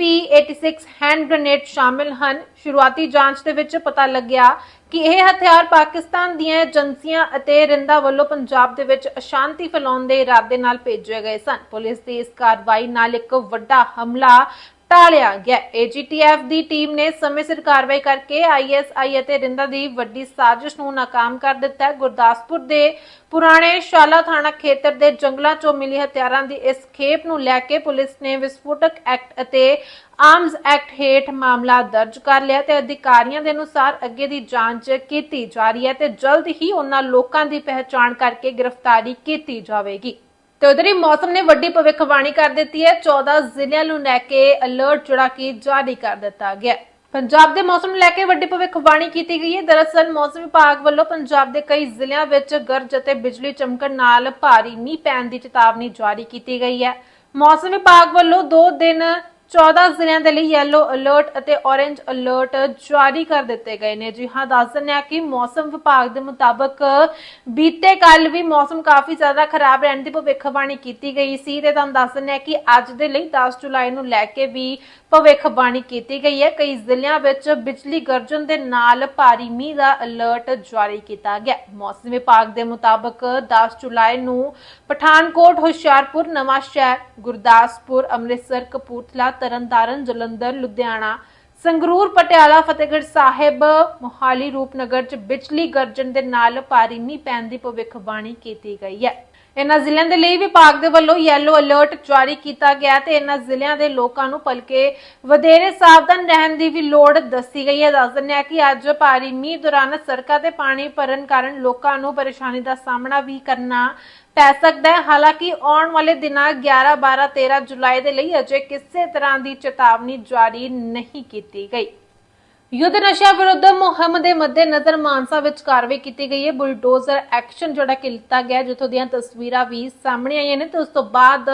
P86 ਹੈਂਡ ਗ੍ਰੇਨੇਡ ਸ਼ਾਮਿਲ ਹਨ। ਸ਼ੁਰੂਆਤੀ ਜਾਂਚ ਦੇ ਵਿੱਚ ਪਤਾ ਲੱਗਿਆ ਕਿ ਇਹ ਹਥਿਆਰ ਪਾਕਿਸਤਾਨ ਦੀਆਂ ਏਜੰਸੀਆਂ ਅਤੇ ਰਿੰਦਾ ਵੱਲੋਂ ਪੰਜਾਬ ਦੇ ਵਿੱਚ ਅਸ਼ਾਂਤੀ ਫੈਲਾਉਣ ਦੇ ਇਰਾਦੇ ਨਾਲ ਭੇਜੇ ਗਏ ਸਨ। ਪੁਲਿਸ ਦੀ ਇਸ ਕਾਰਵਾਈ ਨਾਲ ਇੱਕ ਵੱਡਾ ਹਮਲਾ ਟਾਲਿਆ ਗਿਆ। AGTF ਦੀ ਟੀਮ ਨੇ ਸਮੇਂ ਸਿਰ ਕਾਰਵਾਈ ਕਰਕੇ ISI ਅਤੇ ਰਿੰਦਾ ਦੀ ਵੱਡੀ ਸਾਜ਼ਿਸ਼ ਨੂੰ ਨਾਕਾਮ ਕਰ ਦਿੱਤਾ ਗੁਰਦਾਸਪੁਰ ਦੇ ਪੁਰਾਣੇ ਸ਼ਾਲਾ ਥਾਣਾ ਖੇਤਰ ਦੇ ਜੰਗਲਾਂ 'ਚੋਂ ਮਿਲੀ ਹਥਿਆਰਾਂ ਦੀ ਇਸ ਖੇਪ ਨੂੰ ਲੈ ਕੇ ਪੁਲਿਸ ਨੇ ਵਿਸਫੋਟਕ ਐਕਟ ਅਤੇ ਆਰਮਸ ਐਕਟ ਹੇਠ ਮਾਮਲਾ ਦਰਜ ਕਰ ਲਿਆ ਤੇ ਅਧਿਕਾਰੀਆਂ ਦੇ ਅਨੁਸਾਰ ਅੱਗੇ ਦੀ ਜਾਂਚ ਕੀਤੀ ਜਾ ਰਹੀ ਹੈ ਤੇ ਜਲਦ ਹੀ ਉਹਨਾਂ ਲੋਕਾਂ ਦੀ ਪਹਿਚਾਣ ਕਰਕੇ ਗ੍ਰਿਫਤਾਰੀ ਕੀਤੀ ਜਾਵੇਗੀ। ਤੇ ਉਧਰ ਹੀ ਮੌਸਮ ਨੇ ਵੱਡੀ ਭਵਿੱਖਬਾਣੀ ਕਰ ਦਿੱਤੀ ਹੈ। 14 ਜ਼ਿਲ੍ਹਿਆਂ ਨੂੰ ਲੈ ਕੇ ਅਲਰਟ ਜਿਹੜਾ ਕਿ ਜਾਰੀ ਕਰ ਦਿੱਤਾ ਗਿਆ ਪੰਜਾਬ ਦੇ ਮੌਸਮ ਨੂੰ ਲੈ ਕੇ ਵੱਡੀ ਭਵਿੱਖਬਾਣੀ ਕੀਤੀ ਗਈ ਹੈ। ਦਰਅਸਲ ਮੌਸਮ ਵਿਭਾਗ ਵੱਲੋਂ ਪੰਜਾਬ ਦੇ ਕਈ ਜ਼ਿਲ੍ਹਿਆਂ ਵਿੱਚ ਗਰਜ ਅਤੇ ਬਿਜਲੀ ਚਮਕਣ ਨਾਲ ਭਾਰੀ ਮੀਂਹ ਪੈਣ ਦੀ ਚੇਤਾਵਨੀ ਜਾਰੀ ਕੀਤੀ ਗਈ ਹੈ। ਮੌਸਮ ਵਿਭਾਗ ਵੱਲੋਂ 2 ਦਿਨ 14 ਜ਼ਿਲ੍ਹਿਆਂ ਦੇ ਲਈ ਯੈਲੋ ਅਲਰਟ ਅਤੇ ਔਰੇਂਜ ਅਲਰਟ ਜਾਰੀ ਕਰ ਦਿੱਤੇ ਗਏ ਨੇ। ਜੀ ਹਾਂ, ਦੱਸ ਦਿੰਦੇ ਆ ਕਿ ਮੌਸਮ ਵਿਭਾਗ ਦੇ ਮੁਤਾਬਕ ਬੀਤੇ ਕੱਲ ਵੀ ਮੌਸਮ ਕਾਫੀ ਜ਼ਿਆਦਾ ਖਰਾਬ ਰਹਿਣ ਦੀ ਭਵਿੱਖਬਾਣੀ ਕੀਤੀ ਗਈ ਸੀ ਤੇ ਤੁਹਾਨੂੰ ਦੱਸ ਦਿੰਦੇ ਆ ਕਿ ਅੱਜ ਦੇ ਲਈ 10 ਜੁਲਾਈ ਨੂੰ ਲੈ ਕੇ ਵੀ ਭਵਿੱਖਬਾਣੀ ਕੀਤੀ ਗਈ ਹੈ। ਕਈ ਜ਼ਿਲ੍ਹਿਆਂ ਵਿੱਚ ਬਿਜਲੀ ਗਰਜਨ ਦੇ ਨਾਲ ਭਾਰੀ ਮੀਂਹ ਦਾ ਅਲਰਟ ਜਾਰੀ ਕੀਤਾ ਗਿਆ। ਮੌਸਮ ਵਿਭਾਗ ਦੇ ਮੁਤਾਬਕ 10 ਜੁਲਾਈ ਨੂੰ ਪਠਾਨਕੋਟ, ਹੁਸ਼ਿਆਰਪੁਰ ਨਵਾਂ ਸ਼ਹਿਰ ਗੁਰਦਾਸਪੁਰ, ਅੰਮ੍ਰਿਤਸਰ, ਕਪੂਰਥਲਾ, ਤਰਨਤਾਰਨ, ਜਲੰਧਰ, ਲੁਧਿਆਣਾ, ਸੰਗਰੂਰ, ਪਟਿਆਲਾ, ਫਤਿਹਗੜ੍ਹ ਸਾਹਿਬ, ਮੋਹਾਲੀ, ਰੂਪਨਗਰ ਚ ਬਿਜਲੀ ਗਰਜਨ ਦੇ ਨਾਲ ਭਾਰੀ ਮੀਂਹ ਪੈਣ ਦੀ ਭਵਿੱਖਬਾਣੀ ਕੀਤੀ ਗਈ ਹੈ। ਇਨ੍ਹਾਂ ਜ਼ਿਲ੍ਹਿਆਂ ਦੇ ਲਈ ਵਿਭਾਗ ਦੇ ਵੱਲੋਂ ਯੈਲੋ ਅਲਰਟ ਜਾਰੀ ਕੀਤਾ ਗਿਆ ਤੇ ਇਨ੍ਹਾਂ ਜ਼ਿਲ੍ਹਿਆਂ ਦੇ ਲੋਕਾਂ ਨੂੰ ਭਲਕੇ ਵਧੇਰੇ ਸਾਵਧਾਨ ਰਹਿਣ ਦੀ ਵੀ ਲੋੜ ਦੱਸੀ ਗਈ ਹੈ। ਦੱਸ ਦਿੰਦੇ ਆ ਕਿ ਅੱਜ ਭਾਰੀ ਮੀਂਹ ਦੌਰਾਨ ਸੜਕਾਂ ਤੇ ਪਾਣੀ ਭਰਨ ਕਾਰਨ ਲੋਕਾਂ ਨੂੰ ਪਰੇਸ਼ਾਨੀ ਦਾ ਸਾਹਮਣਾ ਵੀ ਕਰਨਾ ਪੈ ਸਕਦਾ ਹੈ। ਹਾਲਾਂਕਿ ਆਉਣ ਵਾਲੇ ਦਿਨਾਂ 11 12 13 ਜੁਲਾਈ ਦੇ ਲਈ ਅਜੇ ਕਿਸੇ ਤਰ੍ਹਾਂ ਦੀ ਚੇਤਾਵਨੀ ਜਾਰੀ ਨਹੀਂ ਕੀਤੀ ਗਈ। ਯੁੱਧ ਨਸ਼ਾ ਵਿਰੁੱਧ ਮੁਹਿੰਮ ਦੇ ਮੱਦੇਨਜ਼ਰ ਮਾਨਸਾ ਵਿੱਚ ਕਾਰਵਾਈ ਕੀਤੀ ਗਈ ਹੈ। ਬੁਲਡੋਜ਼ਰ ਐਕਸ਼ਨ ਜਿਹੜਾ ਕਿ ਲਿੱਤਾ ਗਿਆ ਜਿੱਥੋਂ ਦੀਆਂ ਤਸਵੀਰਾਂ ਵੀ ਸਾਹਮਣੇ ਆਈਆਂ ਨੇ ਤੇ ਉਸ ਤੋਂ ਬਾਅਦ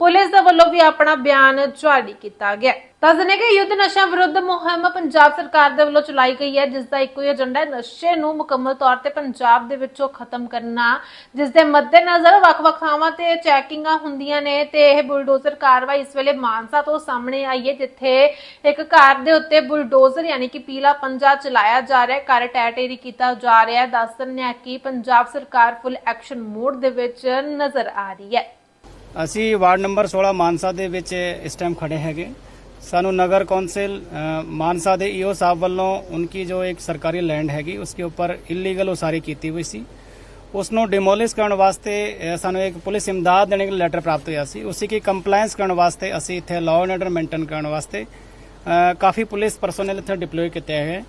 ਪੁਲਿਸ ਦੇ ਵੱਲੋਂ ਵੀ ਆਪਣਾ ਬਿਆਨ ਜਾਰੀ ਕੀਤਾ ਗਿਆ ਦੱਸ ਦਿੰਦੇ ਕਿ ਯੁੱਧ ਨਸ਼ਾ ਵਿਰੁੱਧ ਮੁਹਿੰਮ ਪੰਜਾਬ ਸਰਕਾਰ ਦੇ ਵੱਲੋਂ ਚਲਾਈ ਗਈ ਹੈ ਜਿਸ ਦਾ ਇੱਕੋ ਹੀ ਏਜੰਡਾ ਹੈ। ਨਸ਼ੇ ਨੂੰ ਮੁਕੰਮਲ ਤੌਰ ਤੇ ਪੰਜਾਬ ਦੇ ਵਿੱਚੋਂ ਖਤਮ ਕਰਨਾ ਜਿਸ ਦੇ ਮੱਦੇਨਜ਼ਰ ਵੱਖ-ਵੱਖ ਥਾਵਾਂ ਤੇ ਚੈਕਿੰਗਾਂ ਹੁੰਦੀਆਂ ਨੇ ਤੇ ਇਹ ਬੁਲਡੋਜ਼ਰ ਕਾਰਵਾਈ ਇਸ ਵੇਲੇ ਮਾਨਸਾ ਤੋਂ ਸਾਹਮਣੇ ਆਈ ਹੈ, ਜਿੱਥੇ ਇੱਕ ਕਾਰ ਦੇ ਉੱਤੇ ਬੁਲਡੋਜ਼ਰ ਯਾਨੀ ਕਿ ਪੀਲਾ ਪੰਜਾ ਚਲਾਇਆ ਜਾ ਰਿਹਾ ਹੈ। ਕਾਰ ਟੈਟੇਰੀ ਕੀਤਾ ਜਾ ਰਿਹਾ ਹੈ। ਦੱਸ ਦਿੰਦੇ ਆ ਕਿ ਪੰਜਾਬ ਸਰਕਾਰ ਫੁੱਲ ਐਕਸ਼ਨ ਮੋਡ ਦੇ ਵਿੱਚ ਨਜ਼ਰ ਆ ਰਹੀ ਹੈ। ਅਸੀਂ ਵਾਰਡ ਨੰਬਰ 16 ਮਾਨਸਾ ਦੇ ਵਿੱਚ ਇਸ ਟਾਈਮ ਖੜੇ ਹੈਗੇ। ਸਾਨੂੰ ਨਗਰ ਕੌਂਸਲ ਅ, ਮਾਨਸਾ ਦੇ ਈਓ ਸਾਹਿਬ ਵੱਲੋਂ ਉਨਕੀ ਜੋ ਇੱਕ ਸਰਕਾਰੀ ਲੈਂਡ ਹੈਗੀ ਉਸਕੇ ਉੱਪਰ ਇਲੀਗਲ ਉਸਾਰੀ ਕੀਤੀ ਹੋਈ ਸੀ ਉਸ ਨੂੰ ਡਿਮੋਲਿਸ਼ ਕਰਨ ਵਾਸਤੇ ਅ, ਸਾਨੂੰ ਇੱਕ ਪੁਲਿਸ ਇਮਦਾਦ ਦੇਣ ਦਾ ਲੈਟਰ ਪ੍ਰਾਪਤ ਹੋਇਆ ਸੀ ਉਸੇ ਕੀ ਕੰਪਲਾਈਂਸ ਕਰਨ ਵਾਸਤੇ ਅਸੀਂ ਇੱਥੇ ਲਾਅ ਐਂਡ ਆਰਡਰ ਮੇਨਟੇਨ ਕਰਨ ਵਾਸਤੇ ਅ, ਕਾਫੀ ਪੁਲਿਸ ਪਰਸਨਲ ਇੱਥੇ ਡਿਪਲੋਏ ਕੀਤੇ ਹੈ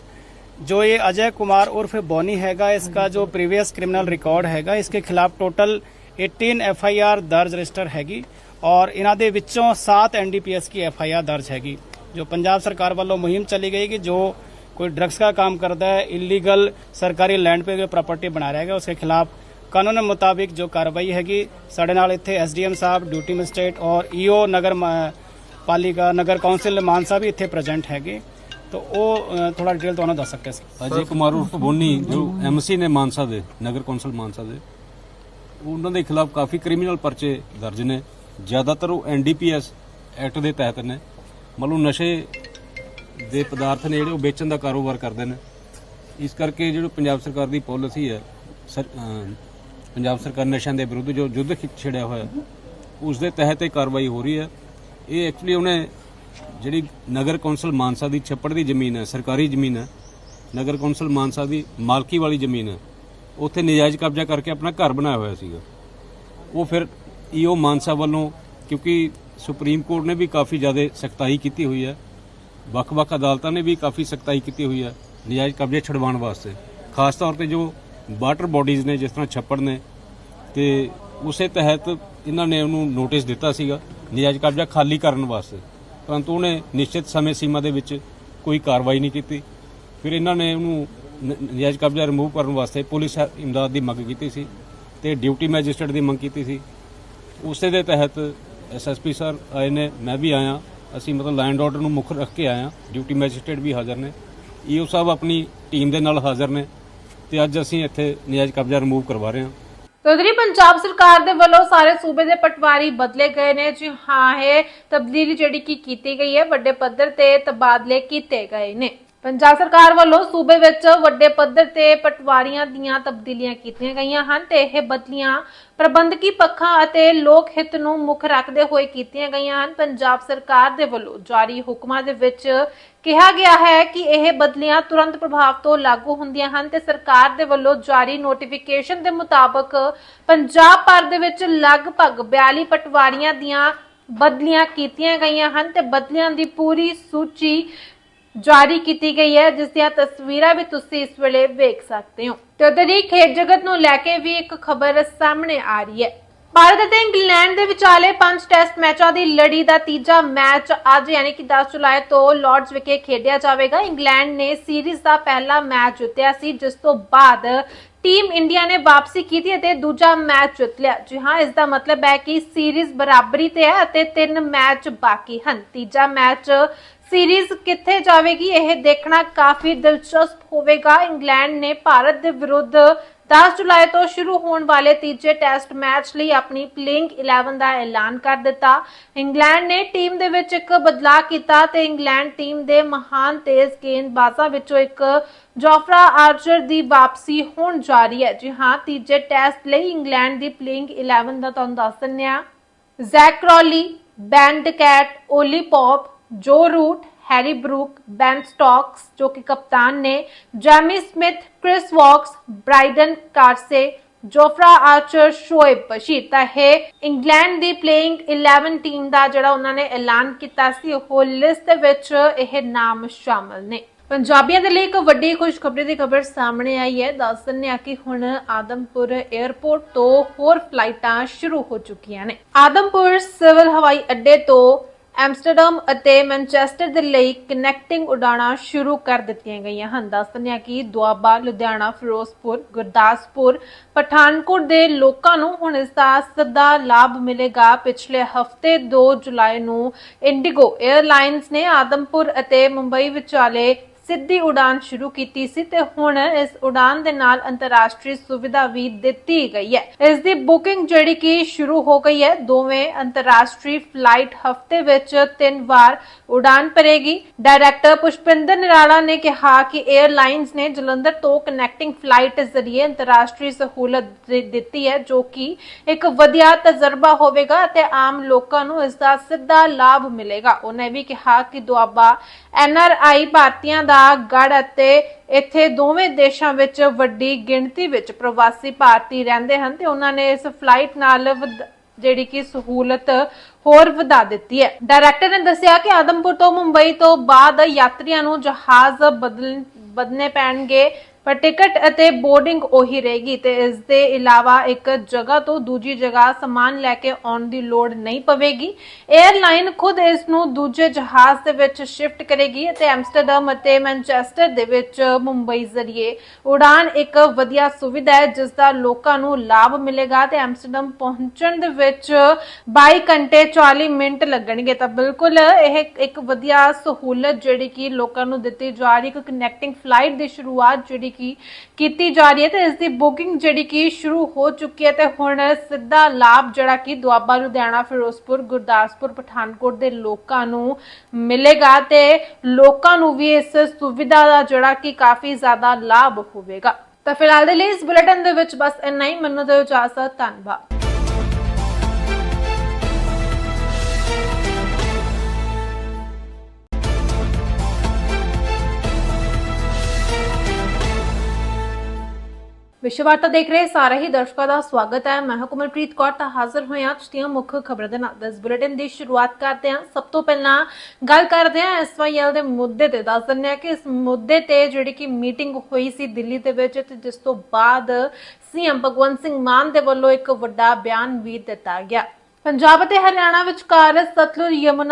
जो ये अजय कुमार उर्फ बॉनी हैगा इसका जो प्रीवियस क्रिमिनल रिकॉर्ड हैगा इसके खिलाफ टोटल 18 एफआईआर दर्ज रजिस्टर हैगी ਔਰ ਇਹਨਾਂ ਦੇ ਵਿੱਚੋਂ 7 ਐਨਡੀਪੀਐਸ की एफआईआर ਦਰਜ ਹੈਗੀ ਜੋ ਪੰਜਾਬ ਸਰਕਾਰ ਵੱਲੋਂ ਮੁਹਿੰਮ ਚਲੀ ਗਈ ਕਿ ਜੋ कोई ड्रग्स का काम करता है इलीगल सरकारी लैंड पे कोई प्रॉपर्टी बना रहेगा उसके खिलाफ ਕਾਨੂੰਨ ਦੇ ਮੁਤਾਬਿਕ ਜੋ ਕਾਰਵਾਈ ਹੈਗੀ ਸਾਡੇ ਨਾਲ ਇੱਥੇ ਐਸਡੀਐਮ ਸਾਹਿਬ ਡਿਊਟੀ ਮੈਜਿਸਟ੍ਰੇਟ ਔਰ ਈਓ ਨਗਰ ਮ- ਪਾਲਿਕਾ ਨਗਰ ਕੌਂਸਲ ਮਾਨਸਾ ਵੀ ਇੱਥੇ ਪ੍ਰੈਜ਼ੈਂਟ ਹੈਗੇ ਤਾਂ ਉਹ ਥੋੜਾ ਡਿਟੇਲ ਤੁਹਾਨੂੰ ਦੱਸ ਸਕਦੇ ਸੀ ਅਜੇ ਕੁਮਾਰ ਉਰਫ ਬੋਨੀ ਜੋ ਐਮਸੀ ਨੇ ਮਾਨਸਾ ਦੇ ਨਗਰ ਕੌਂਸਲ ਮਾਨਸਾ ਦੇ ਉਹਨਾਂ ਦੇ ਖਿਲਾਫ ਕਾਫੀ ਕ੍ਰਿਮੀਨਲ ਪਰਚੇ ਦਰਜ ਨੇ ਜ਼ਿਆਦਾਤਰ ਉਹ ਐਨਡੀਪੀਐਸ ਐਕਟ ਦੇ ਤਹਿਤ ਨੇ। ਮਤਲਬ ਨਸ਼ੇ ਦੇ ਪਦਾਰਥ ਨੇ ਜਿਹੜੇ ਉਹ ਵੇਚਣ ਦਾ ਕਾਰੋਬਾਰ ਕਰਦੇ ਨੇ। ਇਸ ਕਰਕੇ ਜਿਹੜੀ ਪੰਜਾਬ ਸਰਕਾਰ ਦੀ ਪਾਲਿਸੀ ਹੈ, ਸਰ- ਪੰਜਾਬ ਸਰਕਾਰ ਨਸ਼ਿਆਂ ਦੇ ਵਿਰੁੱਧ ਜੋ ਯੁੱਧ ਖਿ- ਛਿੜਿਆ ਹੋਇਆ, ਉਸ ਦੇ ਤਹਿਤ ਇਹ ਕਾਰਵਾਈ ਹੋ ਰਹੀ ਹੈ। ਇਹ ਐਕਚੁਅਲੀ ਉਹਨੇ ਜਿਹੜੀ ਨਗਰ ਕੌਂਸਲ ਮਾਨਸਾ ਦੀ ਛੱਪੜ ਦੀ ਜ਼ਮੀਨ ਹੈ, ਸਰਕਾਰੀ ਜ਼ਮੀਨ ਹੈ, ਨਗਰ ਕੌਂਸਲ ਮਾਨਸਾ ਦੀ ਮਾਲਕੀ ਵਾਲੀ ਜ਼ਮੀਨ ਹੈ। ਉੱਥੇ ਨਜਾਇਜ਼ ਕਬਜ਼ਾ ਕਰਕੇ ਆਪਣਾ ਘਰ ਬਣਾਇਆ ਹੋਇਆ ਸੀਗਾ। ਉਹ ਫਿਰ ਈਓ ਮਾਨਸਾ ਵੱਲੋਂ, ਕਿਉਂਕਿ ਸੁਪਰੀਮ ਕੋਰਟ ਨੇ ਵੀ ਕਾਫੀ ਜ਼ਿਆਦਾ ਸਖਤਾਈ ਕੀਤੀ ਹੋਈ ਹੈ। ਵੱਖ-ਵੱਖ ਅਦਾਲਤਾਂ ਨੇ ਵੀ ਕਾਫੀ ਸਖਤਾਈ ਕੀਤੀ ਹੋਈ ਹੈ ਨਜਾਇਜ਼ ਕਬਜ਼ੇ ਛਡਵਾਉਣ ਵਾਸਤੇ। ਖਾਸ ਤੌਰ ਤੇ ਜੋ ਵਾਟਰ ਬਾਡੀਜ਼ ਨੇ, ਜਿਸ ਤਰ੍ਹਾਂ ਛੱਪੜ ਨੇ, ਤੇ ਉਸੇ ਤਹਿਤ ਇਹਨਾਂ ਨੇ ਉਹਨੂੰ ਨੋਟਿਸ ਦਿੱਤਾ ਸੀਗਾ ਨਜਾਇਜ਼ ਕਬਜ਼ਾ ਖਾਲੀ ਕਰਨ ਵਾਸਤੇ। ਪਰੰਤੂ ਉਹਨੇ ਨਿਸ਼ਚਿਤ ਸਮੇਂ ਸੀਮਾ ਦੇ ਵਿੱਚ ਕੋਈ ਕਾਰਵਾਈ ਨਹੀਂ ਕੀਤੀ। ਫਿਰ ਇਹਨਾਂ ਨੇ ਉਹਨੂੰ ਨ- ਨਜਾਇਜ਼ ਕਬਜ਼ਾ ਰਿਮੂਵ ਕਰਨ ਵਾਸਤੇ ਪੁਲਿਸ ਇਮਦਾਦ ਦੀ ਮੰਗ ਕੀਤੀ ਸੀ ਤੇ ਡਿਊਟੀ ਮੈਜਿਸਟਰੇਟ ਦੀ ਮੰਗ ਕੀਤੀ ਸੀ। ਉਸੇ ਦੇ ਤਹਿਤ ਐਸਐਸਪੀ ਸਰ ਆਏ ਨੇ, ਮੈਂ ਵੀ ਆਇਆ। ਅਸੀਂ ਮਤਲਬ ਲੈਂਡ ਆਰਡਰ ਨੂੰ ਮੁੱਖ ਰੱਖ ਕੇ ਆਇਆ ਡਿਊਟੀ ਮੈਜਿਸਟ੍ਰੇਟ ਵੀ ਹਾਜ਼ਰ ਨੇ। ਈਓ ਸਾਹਿਬ ਆਪਣੀ ਟੀਮ ਦੇ ਨਾਲ ਹਾਜ਼ਰ ਨੇ ਤੇ ਅੱਜ ਅਸੀਂ ਇੱਥੇ ਨਜਾਇਜ਼ ਕਬਜ਼ਾ ਰਿਮੂਵ ਕਰਵਾ ਰਹੇ ਹਾਂ। ਤੇ ਪੰਜਾਬ ਸਰਕਾਰ ਦੇ ਵੱਲੋਂ ਸਾਰੇ ਸੂਬੇ ਦੇ ਪਟਵਾਰੀ ਬਦਲੇ ਗਏ ਨੇ। ਜੀ ਹਾਂ, ਇਹ ਤਬਦੀਲੀ ਜਿਹੜੀ ਕੀ ਕੀਤੀ ਗਈ ਹੈ, ਵੱਡੇ ਪੱਧਰ ਤੇ ਤਬਾਦਲੇ ਕੀਤੇ ਗਏ ਨੇ। ਪੰਜਾਬ ਸਰਕਾਰ ਵੱਲੋਂ ਸੂਬੇ ਵਿੱਚ ਵੱਡੇ ਪੱਧਰ ਤੇ ਪਟਵਾਰੀਆਂ ਦੀਆਂ ਤਬਦੀਲੀਆਂ ਕੀਤੀਆਂ ਗਈਆਂ ਹਨ ਤੇ ਇਹ ਬਦਲੀਆਂ ਪ੍ਰਬੰਧਕੀ ਪੱਖਾਂ ਅਤੇ ਲੋਕ ਹਿੱਤ ਨੂੰ ਮੁੱਖ ਰੱਖਦੇ ਹੋਏ ਕੀਤੀਆਂ ਗਈਆਂ ਹਨ। ਪੰਜਾਬ ਸਰਕਾਰ ਦੇ ਵੱਲੋਂ ਜਾਰੀ ਹੁਕਮਾਂ ਦੇ ਵਿੱਚ ਕਿਹਾ ਗਿਆ ਹੈ ਕਿ ਇਹ ਬਦਲੀਆਂ ਤੁਰੰਤ ਪ੍ਰਭਾਵ ਤੋਂ ਲਾਗੂ ਹੁੰਦੀਆਂ ਹਨ ਤੇ ਸਰਕਾਰ ਦੇ ਵੱਲੋਂ ਜਾਰੀ ਨੋਟੀਫਿਕੇਸ਼ਨ ਦੇ ਮੁਤਾਬਕ ਪੰਜਾਬ ਭਰ ਦੇ ਵਿੱਚ ਲਗਭਗ 42 ਪਟਵਾਰੀਆਂ ਦੀਆਂ ਬਦਲੀਆਂ ਕੀਤੀਆਂ ਗਈਆਂ ਹਨ ਤੇ ਬਦਲੀਆਂ ਦੀ ਪੂਰੀ ਸੂਚੀ ਜਾਰੀ ਕੀਤੀ ਗਈ ਹੈ, ਜਿਸ ਦੀਆਂ ਤਸਵੀਰਾਂ ਵੀ ਤੁਸੀਂ ਇਸ ਵੇਲੇ ਵੇਖ ਸਕਦੇ ਹੋ। ਤੇ ਉਧਰ ਹੀ ਖੇਡ ਜਗਤ ਨੂੰ ਲੈ ਕੇ ਵੀ ਇੱਕ ਖਬਰ ਸਾਹਮਣੇ ਆ ਰਹੀ ਹੈ। ਭਾਰਤ ਅਤੇ ਇੰਗਲੈਂਡ ਦੇ ਵਿਚਾਲੇ ਪੰਜ ਟੈਸਟ ਮੈਚਾਂ ਦੀ ਲੜੀ ਦਾ ਤੀਜਾ ਮੈਚ ਅੱਜ, ਯਾਨੀ ਕਿ 10 ਜੁਲਾਈ ਤੋਂ ਲਾਰਡਸ ਵਿਖੇ ਖੇਡਿਆ ਜਾਵੇਗਾ। ਇੰਗਲੈਂਡ ਨੇ ਸੀਰੀਜ਼ ਦਾ ਪਹਿਲਾ ਮੈਚ ਜਿੱਤਿਆ ਸੀ, ਜਿਸ ਤੋਂ ਬਾਅਦ ਟੀਮ ਇੰਡੀਆ ਨੇ ਵਾਪਸੀ ਕੀਤੀ ਅਤੇ ਦੂਜਾ ਮੈਚ ਜਿੱਤ ਲਿਆ। ਜੀ ਹਾਂ, ਇਸ ਦਾ ਮਤਲਬ ਹੈ ਕਿ ਸੀਰੀਜ਼ ਬਰਾਬਰੀ ਤੇ ਹੈ ਅਤੇ ਤਿੰਨ ਮੈਚ ਬਾਕੀ ਹਨ। ਤੀਜਾ ਮੈਚ ਸੀਰੀਜ਼ ਕਿੱਥੇ ਜਾਵੇਗੀ ਇਹ ਦੇਖਣਾ ਕਾਫੀ ਦਿਲਚਸਪ ਹੋਵੇਗਾ। ਇੰਗਲੈਂਡ ਨੇ ਭਾਰਤ ਦੇ ਵਿਰੁੱਧ 10 ਜੁਲਾਈ ਤੋਂ ਸ਼ੁਰੂ ਹੋਣ ਵਾਲੇ ਤੀਜੇ ਟੈਸਟ ਮੈਚ ਲਈ ਆਪਣੀ ਪਲੇਇੰਗ 11 ਦਾ ਐਲਾਨ ਕਰ ਦਿੱਤਾ। ਇੰਗਲੈਂਡ ਨੇ ਟੀਮ ਦੇ ਵਿੱਚ ਇੱਕ ਬਦਲਾਅ ਕੀਤਾ ਤੇ ਇੰਗਲੈਂਡ ਟੀਮ ਦੇ ਮਹਾਨ ਤੇਜ਼ ਗੇਂਦਬਾਜ਼ਾਂ ਵਿੱਚੋਂ ਇੱਕ ਜੋਫਰਾ ਆਰਚਰ ਦੀ ਵਾਪਸੀ ਹੋਣ ਜਾ ਰਹੀ ਹੈ। ਜੀ ਹਾਂ, ਤੀਜੇ ਟੈਸਟ ਲਈ ਇੰਗਲੈਂਡ ਦੀ ਪਲੇਇੰਗ 11 ਦਾ ਤੁਹਾਨੂੰ ਦੱਸ ਦਿੰਦੇ ਆ Zak Crawley Ben cat, Ollie Pope Joe Root Harry Brook, Ben Stokes, ਜੋ ਕਿ ਕਪਤਾਨ ਨੇ, Jamie Smith, Chris Woakes, Brydon Carse, Jofra Archer, Shoaib Bashir. ਤਾਂ ਇੰਗਲੈਂਡ ਦੀ ਪਲੇਇੰਗ 11 ਟੀਮ ਦਾ ਜਿਹੜਾ ਉਹਨਾਂ ਨੇ ਐਲਾਨ ਕੀਤਾ ਸੀ, ਉਹ ਲਿਸਟ ਦੇ ਵਿੱਚ ਇਹ ਨਾਮ ਸ਼ਾਮਲ ਨੇ। ਪੰਜਾਬੀਆਂ ਦੇ ਲਈ ਇੱਕ ਵੱਡੀ ਖੁਸ਼ਖਬਰੀ ਦੀ ਖਬਰ ਸਾਹਮਣੇ ਆਈ ਹੈ। ਦੱਸ ਦਿੰਦੇ ਆ ਕਿ ਹੁਣ ਆਦਮਪੁਰ 에ਅਰਪੋਰਟ ਤੋਂ ਹੋਰ ਫਲਾਈਟਾਂ ਸ਼ੁਰੂ ਹੋ ਚੁੱਕੀਆਂ ਨੇ। ਆਦਮਪੁਰ ਸਿਵਲ ਹਵਾਈ ਅੱਡੇ ਤੋਂ ਐਮਸਟਰਡਮ ਅਤੇ ਮੈਨਚੈਸਟਰ ਦੇ ਲਈ ਕਨੈਕਟਿੰਗ ਉਡਾਣਾਂ ਸ਼ੁਰੂ ਕਰ ਦਿੱਤੀਆਂ ਗਈਆਂ ਹਨ। ਦੱਸ ਦਿੰਦੇ ਕਿ ਦੁਆਬਾ, ਲੁਧਿਆਣਾ, ਫਿਰੋਜ਼ਪੁਰ, ਗੁਰਦਾਸਪੁਰ, ਪਠਾਨਕੋਟ ਦੇ ਲੋਕਾਂ ਨੂੰ ਹੁਣ ਇਸ ਦਾ ਸਿੱਧਾ ਲਾਭ ਮਿਲੇਗਾ। ਪਿਛਲੇ ਹਫ਼ਤੇ 2 ਜੁਲਾਈ ਨੂੰ ਇੰਡੀਗੋ 에ਅਰਲਾਈਨਸ ਨੇ ਆਦਮਪੁਰ ਅਤੇ ਮੁੰਬਈ ਵਿਚਾਲੇ ਸਿੱਧੀ ਉਡਾਨ ਸ਼ੁਰੂ ਕੀਤੀ ਸੀ ਤੇ ਹੁਣ ਇਸ ਉਡਾਨ ਦੇ ਨਾਲ ਅੰਤਰਰਾਸ਼ਟਰੀ ਸੁਵਿਧਾ ਵੀ ਦਿੱਤੀ ਗਈ ਹੈ। ਇਸ ਦੀ ਬੁਕਿੰਗ ਜਿਹੜੀ ਕਿ ਸ਼ੁਰੂ ਹੋ ਗਈ ਹੈ, ਦੋਵੇਂ ਅੰਤਰਰਾਸ਼ਟਰੀ ਫਲਾਈਟ ਹਫ਼ਤੇ ਵਿੱਚ ਤਿੰਨ ਵਾਰ ਉਡਾਨ ਭਰੇਗੀ। ਡਾਇਰੈਕਟਰ ਪੁਸ਼ਪਿੰਦਰ ਨਿਰਾਲਾ ਨੇ ਕਿਹਾ ਕਿ 에ਅਰਲਾਈਨਸ ਨੇ ਜਲੰਧਰ ਤੋਂ ਕਨੈਕਟਿੰਗ ਫਲਾਈਟ ਜ਼ਰੀਏ ਅੰਤਰਰਾਸ਼ਟਰੀ ਸਹੂਲਤ ਦਿੱਤੀ ਹੈ, ਜੋ ਕਿ ਇੱਕ ਵਧੀਆ ਤਜਰਬਾ ਹੋਵੇਗਾ ਅਤੇ ਆਮ ਲੋਕਾਂ ਨੂੰ ਇਸ ਦਾ ਸਿੱਧਾ ਲਾਭ ਮਿਲੇਗਾ। ਉਹਨੇ ਵੀ ਕਿਹਾ ਕਿ ਦੁਆਬਾ ਐਨਆਰਆਈ ਭਾਰਤੀਆਂ ਦਾ ਗੜ ਅਤੇ ਇੱਥੇ ਦੋਵੇਂ ਦੇਸ਼ਾਂ ਵਿੱਚ ਵੱਡੀ ਗਿਣਤੀ ਵਿੱਚ ਪ੍ਰਵਾਸੀ ਭਾਰਤੀ ਰਹਿੰਦੇ ਹਨ ਤੇ ਉਹਨਾਂ ਨੇ ਇਸ ਫਲਾਈਟ ਨਾਲ ਜਿਹੜੀ ਕਿ ਸਹੂਲਤ ਹੋਰ ਵਧਾ ਦਿੱਤੀ ਹੈ। ਡਾਇਰੈਕਟਰ ਨੇ ਦੱਸਿਆ ਕਿ ਆਦਮਪੁਰ ਤੋਂ ਮੁੰਬਈ ਤੋਂ ਬਾਅਦ ਯਾਤਰੀਆਂ ਨੂੰ ਜਹਾਜ਼ ਬਦਲ ਬਦਲਨੇ ਪੈਣਗੇ। ਪਰ ਟਿਕਟ ਅਤੇ ਬੋਰਡਿੰਗ ਉਹੀ ਰਹੇਗੀ ਤੇ ਇਸ ਦੇ ਇਲਾਵਾ ਇੱਕ ਜਗ੍ਹਾ ਤੋਂ ਦੂਜੀ ਜਗ੍ਹਾ ਸਮਾਨ ਲੈ ਕੇ ਆਉਣ ਦੀ ਲੋੜ ਨਹੀਂ ਪਵੇਗੀ। 에ਅਰਲਾਈਨ ਖੁਦ ਇਸ ਨੂੰ ਦੂਜੇ ਜਹਾਜ਼ ਦੇ ਵਿੱਚ ਸ਼ਿਫਟ ਕਰੇਗੀ ਅਤੇ ਐਮਸਟਰਡਮ ਅਤੇ ਮੈਨਚੈਸਟਰ ਦੇ ਵਿੱਚ ਮੁੰਬਈ ਜ਼ਰੀਏ ਉਡਾਨ ਇੱਕ ਵਧੀਆ ਸੁਵਿਧਾ ਹੈ, ਜਿਸ ਦਾ ਲੋਕਾਂ ਨੂੰ ਲਾਭ ਮਿਲੇਗਾ ਤੇ ਐਮਸਟਰਡਮ ਪਹੁੰਚਣ ਦੇ ਵਿੱਚ 22 ਘੰਟੇ 40 ਮਿੰਟ ਲੱਗਣਗੇ। ਤਾਂ ਬਿਲਕੁਲ ਇਹ ਇੱਕ ਵਧੀਆ ਸਹੂਲਤ ਜਿਹੜੀ ਕਿ ਲੋਕਾਂ ਨੂੰ ਦਿੱਤੀ ਜਾ ਰਹੀ ਇੱਕ ਕਨੈਕਟਿੰਗ ਫਲਾਈਟ ਦੀ ਸ਼ੁਰੂਆਤ ਜਿਹੜੀ ਕਿ ਕੀਤੀ ਜਾ ਰਹੀ ਹੈ ਤੇ ਇਸ ਦੀ ਬੁਕਿੰਗ ਜਿਹੜੀ ਕਿ ਸ਼ੁਰੂ ਹੋ ਚੁੱਕੀ ਹੈ ਤੇ ਹੁਣ ਸਿੱਧਾ ਲਾਭ ਜਿਹੜਾ ਕਿ ਦੁਆਬਾ, ਲੁਧਿਆਣਾ, ਫਿਰੋਜ਼ਪੁਰ, ਗੁਰਦਾਸਪੁਰ, ਪਠਾਨਕੋਟ ਦੇ ਲੋਕਾਂ ਨੂੰ ਮਿਲੇਗਾ ਤੇ ਲੋਕਾਂ ਨੂੰ ਵੀ ਇਸ ਸੁਵਿਧਾ ਦਾ ਜਿਹੜਾ ਕਿ ਕਾਫੀ ਜ਼ਿਆਦਾ ਲਾਭ ਹੋਵੇਗਾ। ਤਾਂ ਫਿਲਹਾਲ ਦੇ ਲਈ ਇਸ ਬੁਲੇਟਿਨ ਦੇ ਵਿੱਚ ਬਸ ਇੰਨਾ ਹੀ। ਮੰਨੋ ਦਿਓ ਇਜਾਜ਼ਤ। ਧੰਨਵਾਦ। ਵਿਸ਼ਵਾਰਤਾ ਦੇਖ ਰਹੇ ਸਾਰੇ ਹੀ ਦਰਸ਼ਕਾਂ ਦਾ ਸਵਾਗਤ ਹੈ। ਮੈਂ ਹਾਂ ਕੌਰ, ਤਾਂ ਹਾਜ਼ਰ ਹੋਏ ਹਾਂ ਅੱਜ ਮੁੱਖ ਖਬਰਾਂ ਦੇ ਨਾਲ। ਇਸ ਬੁਲੇਟਿਨ ਦੀ ਸ਼ੁਰੂਆਤ ਕਰਦੇ ਹਾਂ। ਸਭ ਤੋਂ ਪਹਿਲਾਂ ਗੱਲ ਕਰਦੇ ਹਾਂ ਐਸਵਾਈਐਲ ਦੇ ਮੁੱਦੇ ਤੇ। ਦੱਸ ਦਿੰਦੇ ਹਾਂ ਕਿ ਇਸ ਮੁੱਦੇ ਤੇ ਜਿਹੜੀ ਕਿ ਮੀਟਿੰਗ ਹੋਈ ਸੀ ਦਿੱਲੀ ਦੇ ਵਿੱਚ ਤੇ ਜਿਸ ਤੋਂ ਬਾਅਦ ਸੀਐਮ ਭਗਵੰਤ ਸਿੰਘ ਮਾਨ ਦੇ ਵੱਲੋਂ ਇੱਕ ਵੱਡਾ ਬਿਆਨ ਵੀ ਦਿੱਤਾ ਗਿਆ। ਪੰਜਾਬ ਅਤੇ ਹਰਿਆਣਾ ਵਿਚਕਾਰ ਸਤਲੁਜ ਯਮੁਨਾ